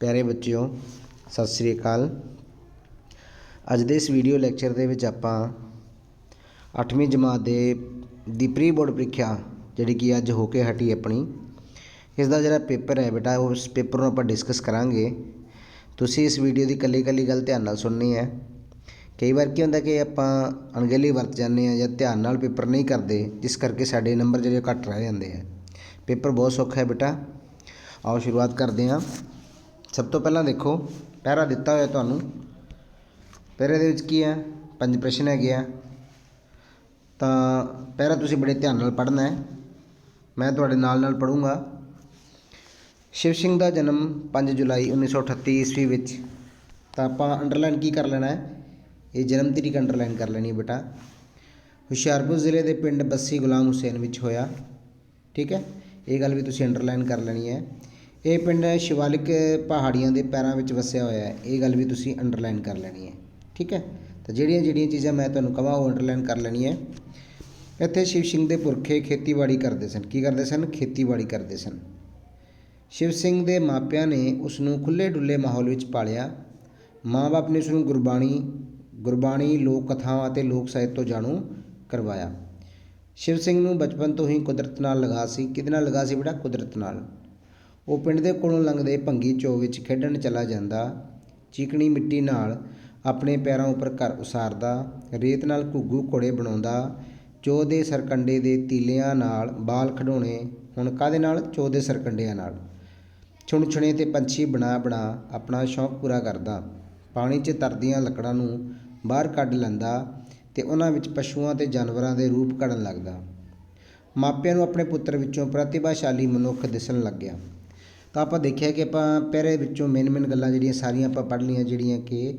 ਪਿਆਰੇ ਬੱਚਿਓ, ਸਤਿ ਸ੍ਰੀ ਅਕਾਲ। ਅੱਜ ਦੇ ਇਸ ਵੀਡੀਓ ਲੈਕਚਰ ਦੇ ਵਿੱਚ ਆਪਾਂ 8ਵੀਂ ਜਮਾਤ ਦੇ ਦੀ ਪ੍ਰੀ ਬੋਰਡ ਪ੍ਰੀਖਿਆ, ਜਿਹੜੀ ਕਿ ਅੱਜ ਹੋ ਕੇ ਹਟੀ ਆਪਣੀ ਇਸ ਦਾ ਜਿਹੜਾ ਪੇਪਰ ਹੈ ਬੇਟਾ ਉਸ ਪੇਪਰ ਨੂੰ ਆਪਾਂ ਡਿਸਕਸ ਕਰਾਂਗੇ। ਤੁਸੀਂ ਇਸ ਵੀਡੀਓ ਦੀ ਕੱਲੀ ਕੱਲੀ ਗੱਲ ਧਿਆਨ ਨਾਲ ਸੁਣਨੀ ਹੈ। ਕਈ ਵਾਰ ਕੀ ਹੁੰਦਾ ਕਿ ਆਪਾਂ ਅਣਗਹਿਲੀ ਵਰਤ ਜਾਂਦੇ ਆ ਜਾਂ ਧਿਆਨ ਨਾਲ ਪੇਪਰ ਨਹੀਂ ਕਰਦੇ, ਜਿਸ ਕਰਕੇ ਸਾਡੇ ਨੰਬਰ ਜਿਹੜੇ ਘੱਟ ਰਹਿ ਜਾਂਦੇ ਆ। ਪੇਪਰ ਬਹੁਤ ਸੌਖਾ ਹੈ ਬੇਟਾ। ਆਓ ਸ਼ੁਰੂਆਤ ਕਰਦੇ ਹਾਂ। ਸਭ ਤੋਂ ਪਹਿਲਾਂ ਦੇਖੋ, ਪਹਿਰਾ ਦਿੱਤਾ ਹੋਇਆ ਤੁਹਾਨੂੰ। ਪਹਿਰੇ ਦੇ ਵਿੱਚ ਕੀ ਹੈ? ਪੰਜ ਪ੍ਰਸ਼ਨ ਹੈਗੇ ਆ। ਤਾਂ ਪਹਿਰਾ ਤੁਸੀਂ ਬੜੇ ਧਿਆਨ ਨਾਲ ਪੜ੍ਹਨਾ ਹੈ। ਮੈਂ ਤੁਹਾਡੇ ਨਾਲ ਨਾਲ ਪੜ੍ਹੂੰਗਾ। ਸ਼ਿਵ ਸਿੰਘ ਦਾ ਜਨਮ 5 ਜੁਲਾਈ 1938 ਈਸਵੀ ਵਿੱਚ। ਤਾਂ ਆਪਾਂ ਅੰਡਰਲਾਈਨ ਕੀ ਕਰ ਲੈਣਾ ਹੈ? ਇਹ ਜਨਮ ਤਰੀਕ ਅੰਡਰਲਾਈਨ ਕਰ ਲੈਣੀ ਹੈ ਬੇਟਾ। ਹੁਸ਼ਿਆਰਪੁਰ ਜ਼ਿਲ੍ਹੇ ਦੇ ਪਿੰਡ ਬੱਸੀ ਗੁਲਾਮ ਹੁਸੈਨ ਵਿੱਚ ਹੋਇਆ। ਠੀਕ ਹੈ? ਇਹ ਗੱਲ ਵੀ ਤੁਸੀਂ ਅੰਡਰਲਾਈਨ ਕਰ ਲੈਣੀ ਹੈ। ਇਹ ਪਿੰਡ ਸ਼ਿਵਾਲਿਕ ਪਹਾੜੀਆਂ ਦੇ ਪੈਰਾਂ ਵਿੱਚ ਵਸਿਆ ਹੋਇਆ ਹੈ। ਇਹ ਗੱਲ ਵੀ ਤੁਸੀਂ ਅੰਡਰਲਾਈਨ ਕਰ ਲੈਣੀ ਹੈ। ਠੀਕ ਹੈ? ਤਾਂ ਜਿਹੜੀਆਂ ਜਿਹੜੀਆਂ ਚੀਜ਼ਾਂ ਮੈਂ ਤੁਹਾਨੂੰ ਕਹਾਂ ਉਹ ਅੰਡਰਲਾਈਨ ਕਰ ਲੈਣੀ ਹੈ। ਇੱਥੇ ਸ਼ਿਵ ਸਿੰਘ ਦੇ ਪੁਰਖੇ ਖੇਤੀਬਾੜੀ ਕਰਦੇ ਸਨ। ਕੀ ਕਰਦੇ ਸਨ? ਖੇਤੀਬਾੜੀ ਕਰਦੇ ਸਨ। ਸ਼ਿਵ ਸਿੰਘ ਦੇ ਮਾਪਿਆਂ ਨੇ ਉਸ ਨੂੰ ਖੁੱਲੇ ਡੁੱਲੇ ਮਾਹੌਲ ਵਿੱਚ ਪਾਲਿਆ। ਮਾਂ-ਬਾਪ ਨੇ ਉਸ ਨੂੰ ਗੁਰਬਾਣੀ ਗੁਰਬਾਣੀ, ਲੋਕ ਕਥਾਵਾਂ ਅਤੇ ਲੋਕ ਸਾਹਿਤ ਤੋਂ ਜਾਣੂ ਕਰਵਾਇਆ। ਸ਼ਿਵ ਸਿੰਘ ਨੂੰ ਬਚਪਨ ਤੋਂ ਹੀ ਕੁਦਰਤ ਨਾਲ ਲਗਾ ਸੀ। ਕਿਹਦੇ ਨਾਲ ਲਗਾ ਸੀ ਬੇਟਾ? ਕੁਦਰਤ ਨਾਲ। ਉਹ ਪਿੰਡ ਦੇ ਕੋਲੋਂ ਲੰਘਦੇ ਭੰਗੀ ਚੋ ਵਿੱਚ ਖੇਡਣ ਚਲਾ ਜਾਂਦਾ। ਚੀਕਣੀ ਮਿੱਟੀ ਨਾਲ ਆਪਣੇ ਪੈਰਾਂ ਉੱਪਰ ਘਰ ਉਸਾਰਦਾ, ਰੇਤ ਨਾਲ ਘੁੱਗੂ ਘੋੜੇ ਬਣਾਉਂਦਾ ਚੋ ਦੇ ਸਰਕੰਡੇ ਦੇ ਤੀਲਿਆਂ ਨਾਲ ਬਾਲ ਖਡਾਉਣੇ ਹੁਣ ਕਾਦੇ ਨਾਲ? ਚੋ ਦੇ ਸਰਕੰਡਿਆਂ ਨਾਲ। ਛੁਣਛੁਣੇ ਤੇ ਪੰਛੀ ਬਣਾ ਬਣਾ ਆਪਣਾ ਸ਼ੌਂਕ ਪੂਰਾ ਕਰਦਾ। ਪਾਣੀ 'ਚ ਤਰਦੀਆਂ ਲੱਕੜਾਂ ਨੂੰ ਬਾਹਰ ਕੱਢ ਲੈਂਦਾ ਤੇ ਉਹਨਾਂ ਵਿੱਚ ਪਸ਼ੂਆਂ ਤੇ ਜਾਨਵਰਾਂ ਦੇ ਰੂਪ ਘੜਨ ਲੱਗਦਾ। ਮਾਪਿਆਂ ਨੂੰ ਆਪਣੇ ਪੁੱਤਰ ਵਿੱਚੋਂ ਪ੍ਰਤਿਭਾਸ਼ਾਲੀ ਮਨੁੱਖ ਦਿਸਣ ਲੱਗਿਆ। ਤਾਂ ਆਪਾਂ ਦੇਖਿਆ ਕਿ ਆਪਾਂ ਪਹਿਰੇ ਵਿੱਚੋਂ ਮੇਨ ਮੇਨ ਗੱਲਾਂ ਜਿਹੜੀਆਂ ਸਾਰੀਆਂ ਆਪਾਂ ਪੜ੍ਹ ਲਈਆਂ ਜਿਹੜੀਆਂ ਕਿ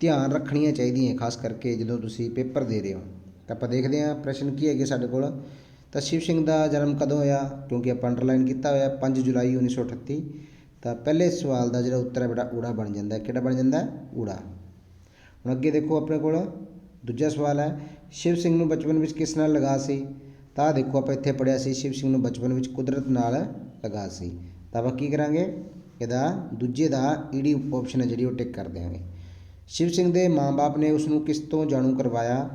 ਧਿਆਨ ਰੱਖਣੀਆਂ ਚਾਹੀਦੀਆਂ, ਖਾਸ ਕਰਕੇ ਜਦੋਂ ਤੁਸੀਂ ਪੇਪਰ ਦੇ ਰਹੇ ਹੋ। ਤਾਂ ਆਪਾਂ ਦੇਖਦੇ ਹਾਂ ਪ੍ਰਸ਼ਨ ਕੀ ਹੈਗੇ ਸਾਡੇ ਕੋਲ। ਤਾਂ ਸ਼ਿਵ ਸਿੰਘ ਦਾ ਜਨਮ ਕਦੋਂ ਹੋਇਆ? ਕਿਉਂਕਿ ਆਪਾਂ ਅੰਡਰਲਾਈਨ ਕੀਤਾ ਹੋਇਆ 5 ਜੁਲਾਈ 1938 ਤਾਂ ਪਹਿਲੇ ਸਵਾਲ ਦਾ ਜਿਹੜਾ ਉੱਤਰ ਹੈ ਬੇਟਾ, ਊੜਾ ਬਣ ਜਾਂਦਾ ਕਿਹੜਾ ਬਣ ਜਾਂਦਾ ਊੜਾ। ਹੁਣ ਅੱਗੇ ਦੇਖੋ ਆਪਣੇ ਕੋਲ। ਦੂਜਾ ਸਵਾਲ ਹੈ, ਸ਼ਿਵ ਸਿੰਘ ਨੂੰ ਬਚਪਨ ਵਿੱਚ ਕਿਸ ਨਾਲ ਲਗਾ ਸੀ? ਤਾਂ ਦੇਖੋ ਆਪਾਂ ਇੱਥੇ ਪੜਿਆ ਸੀ, ਸ਼ਿਵ ਸਿੰਘ ਨੂੰ ਬਚਪਨ ਵਿੱਚ ਕੁਦਰਤ ਨਾਲ ਲਗਾ ਸੀ। ਤਾਂ ਆਪਾਂ ਕੀ ਕਰਾਂਗੇ? ਇਹਦਾ ਦੂਜੇ ਦਾ ਈਡੀ ਆਪਸ਼ਨ ਹੈ ਜਿਹੜੀ ਉਹ ਟਿਕ ਕਰ ਦਿਆਂਗੇ। ਸ਼ਿਵ ਸਿੰਘ ਦੇ ਮਾਂ-ਬਾਪ ਨੇ ਉਸ ਨੂੰ ਕਿਸ ਤੋਂ ਜਾਣੂ ਕਰਵਾਇਆ?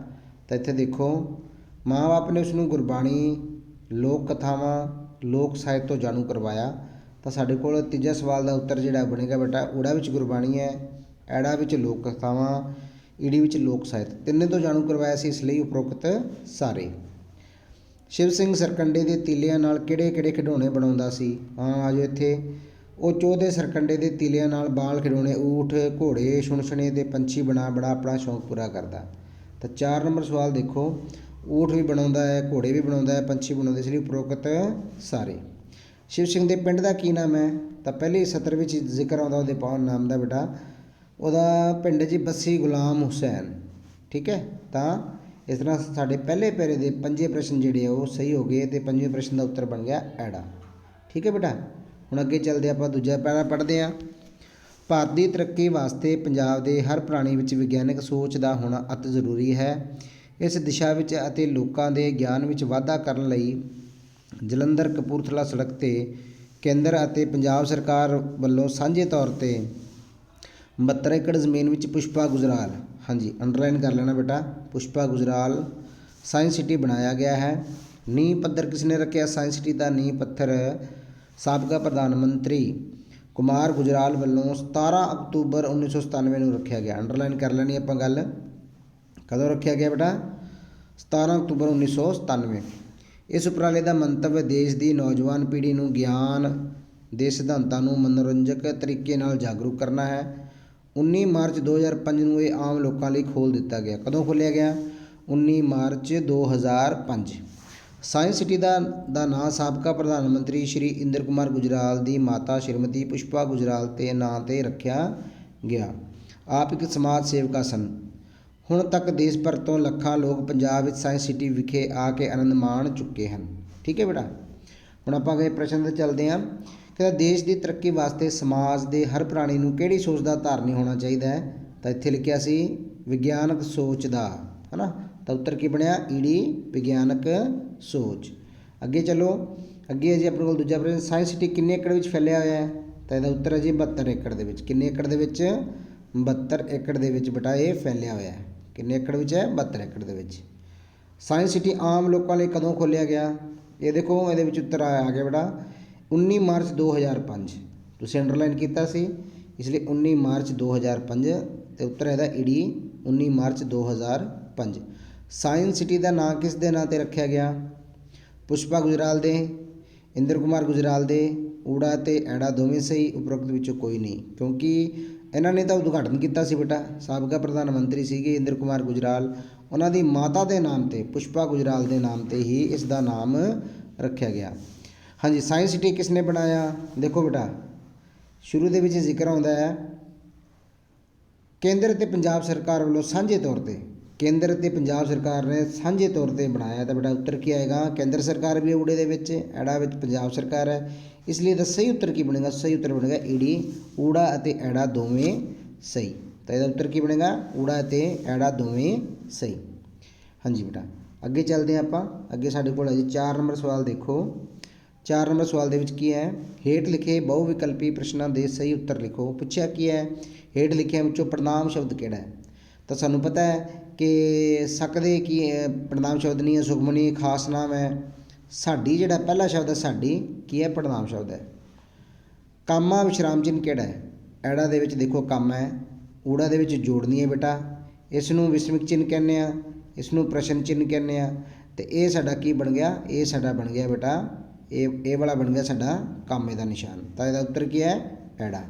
ਤਾਂ ਇੱਥੇ ਦੇਖੋ, ਮਾਂ-ਬਾਪ ਨੇ ਉਸ ਨੂੰ ਗੁਰਬਾਣੀ, ਲੋਕ ਕਥਾਵਾਂ, ਲੋਕ ਸਾਹਿਤ ਤੋਂ ਜਾਣੂ ਕਰਵਾਇਆ। ਤਾਂ ਸਾਡੇ ਕੋਲ ਤੀਜਾ ਸਵਾਲ ਦਾ ਉੱਤਰ ਜਿਹੜਾ ਬਣੇਗਾ ਬੇਟਾ, ਊੜਾ ਵਿੱਚ ਗੁਰਬਾਣੀ ਹੈ, ਐੜਾ ਵਿੱਚ ਲੋਕ ਕਥਾਵਾਂ ਈੜੀ ਵਿੱਚ ਲੋਕ ਸਾਹਿਤ। ਤਿੰਨੇ ਤੋਂ ਜਾਣੂ ਕਰਵਾਇਆ ਸੀ, ਇਸ ਲਈ ਉਪਰੋਕਤ ਸਾਰੇ। ਸ਼ਿਵ ਸਿੰਘ ਸਰਕੰਡੇ ਦੇ ਤੀਲਿਆਂ ਨਾਲ ਕਿਹੜੇ-ਕਿਹੜੇ ਖਿਡੌਣੇ ਬਣਾਉਂਦਾ ਸੀ? ਹਾਂ ਆਜੋ ਇੱਥੇ। ਉਹ ਚੋਦੇ ਸਰਕੰਡੇ ਦੇ ਤੀਲਿਆਂ ਨਾਲ ਬਾਲ ਖਿਡੌਣੇ, ਊਠ, ਘੋੜੇ, ਛੁਣਛੁਣੇ ਤੇ ਪੰਛੀ ਬਣਾ ਬਣਾ ਆਪਣਾ ਸ਼ੌਂਕ ਪੂਰਾ ਕਰਦਾ। ਤਾਂ 4 ਨੰਬਰ ਸਵਾਲ ਦੇਖੋ। ਊਠ ਵੀ ਬਣਾਉਂਦਾ ਹੈ, ਘੋੜੇ ਵੀ ਬਣਾਉਂਦਾ ਹੈ, ਪੰਛੀ ਬਣਾਉਂਦਾ ਇਸ ਲਈ ਉਪਰੋਕਤ ਸਾਰੇ। ਸ਼ਿਵ ਸਿੰਘ ਦੇ ਪਿੰਡ ਦਾ ਕੀ ਨਾਮ ਹੈ? ਤਾਂ ਪਹਿਲੇ ਸਤਰ ਵਿੱਚ ਜ਼ਿਕਰ ਆਉਂਦਾ ਉਹਦੇ ਪਾਉਣ ਨਾਮ ਦਾ ਬੇਟਾ। ਉਹਦਾ ਪਿੰਡ ਜੀ ਬੱਸੀ ਗੁਲਾਮ ਹੁਸੈਨ, ਠੀਕ ਹੈ? ਤਾਂ ਇਸ ਤਰ੍ਹਾਂ ਸਾਡੇ ਪਹਿਲੇ ਪੈਰੇ ਦੇ ਪੰਜੇ ਪ੍ਰਸ਼ਨ ਜਿਹੜੇ ਆ, ਉਹ ਸਹੀ ਹੋ ਗਏ ਤੇ ਪੰਜਵੇਂ ਪ੍ਰਸ਼ਨ ਦਾ ਉੱਤਰ ਬਣ ਗਿਆ ਐੜਾ। ਠੀਕ ਹੈ ਬੇਟਾ? ਹੁਣ ਅੱਗੇ ਚੱਲਦੇ ਆਪਾਂ ਦੂਜਾ ਪੈਰਾ ਪੜ੍ਹਦੇ ਹਾਂ। ਭਾਰਤ ਦੀ ਤਰੱਕੀ ਵਾਸਤੇ ਪੰਜਾਬ ਦੇ ਹਰ ਪ੍ਰਾਣੀ ਵਿੱਚ ਵਿਗਿਆਨਕ ਸੋਚ ਦਾ ਹੋਣਾ ਅਤ ਜ਼ਰੂਰੀ ਹੈ। ਇਸ ਦਿਸ਼ਾ ਵਿੱਚ ਅਤੇ ਲੋਕਾਂ ਦੇ ਗਿਆਨ ਵਿੱਚ ਵਾਧਾ ਕਰਨ ਲਈ ਜਲੰਧਰ ਕਪੂਰਥਲਾ ਸੜਕ ਤੇ ਕੇਂਦਰ ਅਤੇ ਪੰਜਾਬ ਸਰਕਾਰ ਵੱਲੋਂ ਸਾਂਝੇ ਤੌਰ ਤੇ 72 ਏਕੜ ਜ਼ਮੀਨ ਵਿੱਚ ਪੁਸ਼ਪਾ ਗੁਜਰਾਲ। ਹਾਂਜੀ ਅੰਡਰਲਾਈਨ ਕਰ ਲੈਣਾ ਬੇਟਾ। ਪੁਸ਼ਪਾ ਗੁਜਰਾਲ ਸਾਇੰਸ ਸਿਟੀ ਬਣਾਇਆ ਗਿਆ ਹੈ। ਨੀਂਹ ਪੱਥਰ ਕਿਸ ਨੇ ਰੱਖਿਆ? ਸਾਇੰਸ ਸਿਟੀ ਦਾ ਨੀਂਹ ਪੱਥਰ ਸਾਬਕਾ ਪ੍ਰਧਾਨ ਮੰਤਰੀ ਕੁਮਾਰ ਗੁਜਰਾਲ ਵੱਲੋਂ 17 ਅਕਤੂਬਰ 1997 ਨੂੰ ਰੱਖਿਆ ਗਿਆ। ਅੰਡਰਲਾਈਨ ਕਰ ਲੈਣੀ ਆਪਾਂ ਗੱਲ। ਕਦੋਂ ਰੱਖਿਆ ਗਿਆ ਬੇਟਾ? 17 ਅਕਤੂਬਰ 1997 ਇਸ ਉਪਰਾਲੇ ਦਾ ਮੰਤਵ ਦੇਸ਼ ਦੀ ਨੌਜਵਾਨ ਪੀੜ੍ਹੀ ਨੂੰ ਗਿਆਨ ਦੇ ਸਿਧਾਂਤਾਂ ਨੂੰ ਮਨੋਰੰਜਕ ਤਰੀਕੇ ਨਾਲ ਜਾਗਰੂਕ ਕਰਨਾ ਹੈ। 19 ਮਾਰਚ 2005 ਨੂੰ ਇਹ ਆਮ ਲੋਕਾਂ ਲਈ ਖੋਲ੍ਹ ਦਿੱਤਾ ਗਿਆ। ਕਦੋਂ ਖੋਲ੍ਹਿਆ ਗਿਆ? 19 ਮਾਰਚ 2005 ਸਾਇੰਸ ਸਿਟੀ ਦਾ ਦਾ ਨਾਂ ਸਾਬਕਾ ਪ੍ਰਧਾਨ ਮੰਤਰੀ ਸ਼੍ਰੀ ਇੰਦਰ ਕੁਮਾਰ ਗੁਜਰਾਲ ਦੀ ਮਾਤਾ ਸ਼੍ਰੀਮਤੀ ਪੁਸ਼ਪਾ ਗੁਜਰਾਲ ਦੇ ਨਾਂ ਤੇ ਰੱਖਿਆ ਗਿਆ। ਆਪ ਇੱਕ ਸਮਾਜ ਸੇਵਕਾ ਸਨ। ਹੁਣ ਤੱਕ ਦੇਸ਼ ਭਰ ਤੋਂ ਲੱਖਾਂ ਲੋਕ ਪੰਜਾਬ ਵਿੱਚ ਸਾਇੰਸ ਸਿਟੀ ਵਿਖੇ ਆ ਕੇ ਆਨੰਦ ਮਾਣ ਚੁੱਕੇ ਹਨ। ਠੀਕ ਹੈ ਬੇਟਾ? ਹੁਣ ਆਪਾਂ ਅਗਲੇ ਪ੍ਰਸ਼ਨ ਤੇ ਚੱਲਦੇ ਹਾਂ। ਕਿ ਦੇਸ਼ ਦੀ ਤਰੱਕੀ ਵਾਸਤੇ ਸਮਾਜ ਦੇ ਹਰ ਪ੍ਰਾਣੀ ਨੂੰ ਕਿਹੜੀ ਸੋਚ ਦਾ ਧਾਰਨੀ ਹੋਣਾ ਚਾਹੀਦਾ ਹੈ? ਤਾਂ ਇੱਥੇ ਲਿਖਿਆ ਸੀ, ਵਿਗਿਆਨਕ ਸੋਚ ਦਾ, ਹਨਾ? ਤਾਂ ਉੱਤਰ ਕੀ ਬਣਿਆ? ਈੜੀ ਵਿਗਿਆਨਕ ਸੋਚ। ਅੱਗੇ ਚਲੋ। ਅੱਗੇ ਹੈ ਜੀ ਆਪਣੇ ਕੋਲ ਦੂਜਾ ਪ੍ਰਸ਼ਨ, ਸਾਇੰਸ ਸਿਟੀ ਕਿੰਨੇ ਏਕੜ ਵਿੱਚ ਫੈਲਿਆ ਹੋਇਆ ਹੈ? ਤਾਂ ਇਹਦਾ ਉੱਤਰ ਹੈ ਜੀ 72 ਏਕੜ ਦੇ ਵਿੱਚ। ਕਿੰਨੇ ਏਕੜ ਦੇ ਵਿੱਚ? 72 ਏਕੜ ਦੇ ਵਿੱਚ ਬਟਾ ਇਹ ਫੈਲਿਆ ਹੋਇਆ ਹੈ। ਕਿੰਨੇ ਏਕੜ ਵਿੱਚ ਹੈ? 72 ਏਕੜ ਦੇ ਵਿੱਚ। ਸਾਇੰਸ ਸਿਟੀ ਆਮ ਲੋਕਾਂ ਲਈ ਕਦੋਂ ਖੋਲ੍ਹਿਆ ਗਿਆ? ਇਹ ਦੇਖੋ, ਇਹਦੇ ਵਿੱਚ ਉੱਤਰ ਆ ਆ ਗਿਆ ਬੇਟਾ। 19 ਮਾਰਚ 2005 ਤੁਸੀਂ ਅੰਡਰਲਾਈਨ ਕੀਤਾ ਸੀ ਇਸ ਲਈ 19 ਮਾਰਚ ਦੋ ਹਜ਼ਾਰ ਪੰਜ ਅਤੇ ਉੱਤਰ ਇਹਦਾ ਈਡੀ 19 ਮਾਰਚ 2005 ਸਾਇੰਸ ਸਿਟੀ ਦਾ ਨਾਂ ਕਿਸ ਦੇ ਨਾਂ ਤੇ ਰੱਖਿਆ ਗਿਆ ਪੁਸ਼ਪਾ ਗੁਜਰਾਲ ਦੇ ਇੰਦਰ ਕੁਮਾਰ ਗੁਜਰਾਲ ਦੇ ਊੜਾ ਅਤੇ ਐੜਾ ਦੋਵੇਂ ਸਹੀ ਉਪਰੋਕਤ ਵਿੱਚੋਂ ਕੋਈ ਨਹੀਂ ਕਿਉਂਕਿ ਇਹਨਾਂ ਨੇ ਤਾਂ ਉਦਘਾਟਨ ਕੀਤਾ ਸੀ ਬੇਟਾ ਸਾਬਕਾ ਪ੍ਰਧਾਨ ਮੰਤਰੀ ਸੀਗੇ ਇੰਦਰ ਕੁਮਾਰ ਗੁਜਰਾਲ ਉਹਨਾਂ ਦੀ ਮਾਤਾ ਦੇ ਨਾਮ ਤੇ ਪੁਸ਼ਪਾ ਗੁਜਰਾਲ ਦੇ ਨਾਮ ਤੇ ਹੀ ਇਸ ਦਾ ਨਾਮ ਰੱਖਿਆ ਗਿਆ ਹਾਂਜੀ ਸਾਇੰਸ ਸਿਟੀ ਕਿਸ ਨੇ ਬਣਾਇਆ? ਦੇਖੋ ਬੇਟਾ। ਸ਼ੁਰੂ ਦੇ ਵਿੱਚ ਜ਼ਿਕਰ ਆਉਂਦਾ ਹੈ। ਕੇਂਦਰ ਤੇ ਪੰਜਾਬ ਸਰਕਾਰ ਵੱਲੋਂ ਸਾਂਝੇ ਤੌਰ ਤੇ, ਕੇਂਦਰ ਤੇ ਪੰਜਾਬ ਸਰਕਾਰ ਨੇ ਸਾਂਝੇ ਤੌਰ ਤੇ ਬਣਾਇਆ ਤਾਂ ਬੇਟਾ ਉੱਤਰ ਕੀ ਆਏਗਾ? ਕੇਂਦਰ ਸਰਕਾਰ ਵੀ ਹੈ ਊੜੇ ਦੇ ਵਿੱਚ, ਐੜਾ ਵਿੱਚ ਪੰਜਾਬ ਸਰਕਾਰ ਹੈ। ਇਸ ਲਈ ਇਹਦਾ ਸਹੀ ਉੱਤਰ ਕੀ ਬਣੇਗਾ? ਸਹੀ ਉੱਤਰ ਬਣੇਗਾ ਈੜੀ ਊੜਾ ਅਤੇ ਐੜਾ ਦੋਵੇਂ ਸਹੀ। ਤਾਂ ਇਹਦਾ ਉੱਤਰ ਕੀ ਬਣੇਗਾ? ਊੜਾ ਅਤੇ ਐੜਾ ਦੋਵੇਂ ਸਹੀ। ਹਾਂਜੀ ਬੇਟਾ, ਅੱਗੇ ਚੱਲਦੇ ਹਾਂ ਆਪਾਂ। ਅੱਗੇ ਸਾਡੇ ਕੋਲ ਹੈ ਜੀ 4 ਨੰਬਰ ਸਵਾਲ ਦੇਖੋ। 4 ਨੰਬਰ ਸਵਾਲ ਦੇ ਵਿੱਚ ਕੀ ਹੈ? ਹੇਠ ਲਿਖੇ ਬਹੁ ਵਿਕਲਪੀ ਪ੍ਰਸ਼ਨਾਂ ਦੇ ਸਹੀ ਉੱਤਰ ਲਿਖੋ। ਪੁੱਛਿਆ ਕੀ ਹੈ? ਹੇਠ ਲਿਖਿਆਂ ਵਿੱਚੋਂ ਪ੍ਰਣਾਮ ਸ਼ਬਦ ਕਿਹੜਾ ਹੈ? ਤਾਂ ਸਾਨੂੰ ਪਤਾ ਹੈ ਕਿ ਸਕਦੇ ਕੀ ਹੈ, ਪ੍ਰਣਾਮ ਸ਼ਬਦ ਨਹੀਂ ਹੈ ਸੁਖਮਨੀ ਖਾਸ ਨਾਮ ਹੈ। ਸਾਡੀ ਜਿਹੜਾ ਪਹਿਲਾ ਸ਼ਬਦ ਹੈ ਸਾਡੀ ਕੀ ਹੈ? ਪ੍ਰਣਾਮ ਸ਼ਬਦ ਹੈ। ਕਾਮਾ ਵਿਸ਼ਰਾਮ ਚਿੰਨ੍ਹ ਕਿਹੜਾ ਹੈ? ਐੜਾ ਦੇ ਵਿੱਚ ਦੇਖੋ ਕੰਮ ਹੈ। ਊੜਾ ਦੇ ਵਿੱਚ ਜੋੜਨੀ ਹੈ ਬੇਟਾ। ਇਸ ਨੂੰ ਵਿਸਮਿਕ ਚਿੰਨ੍ਹ ਕਹਿੰਦੇ ਆ ਇਸ ਨੂੰ ਪ੍ਰਸ਼ਨ ਚਿੰਨ੍ਹ ਕਹਿੰਦੇ ਆ ਤੇ ਇਹ ਸਾਡਾ ਕੀ ਬਣ ਗਿਆ? ਇਹ ਸਾਡਾ ਬਣ ਗਿਆ ਬੇਟਾ ਇਹ ਇਹ ਵਾਲਾ ਬਣ ਗਿਆ ਸਾਡਾ ਕਾਮੇ ਦਾ ਨਿਸ਼ਾਨ। ਤਾਂ ਇਹਦਾ ਉੱਤਰ ਕੀ ਹੈ? ਐੜਾ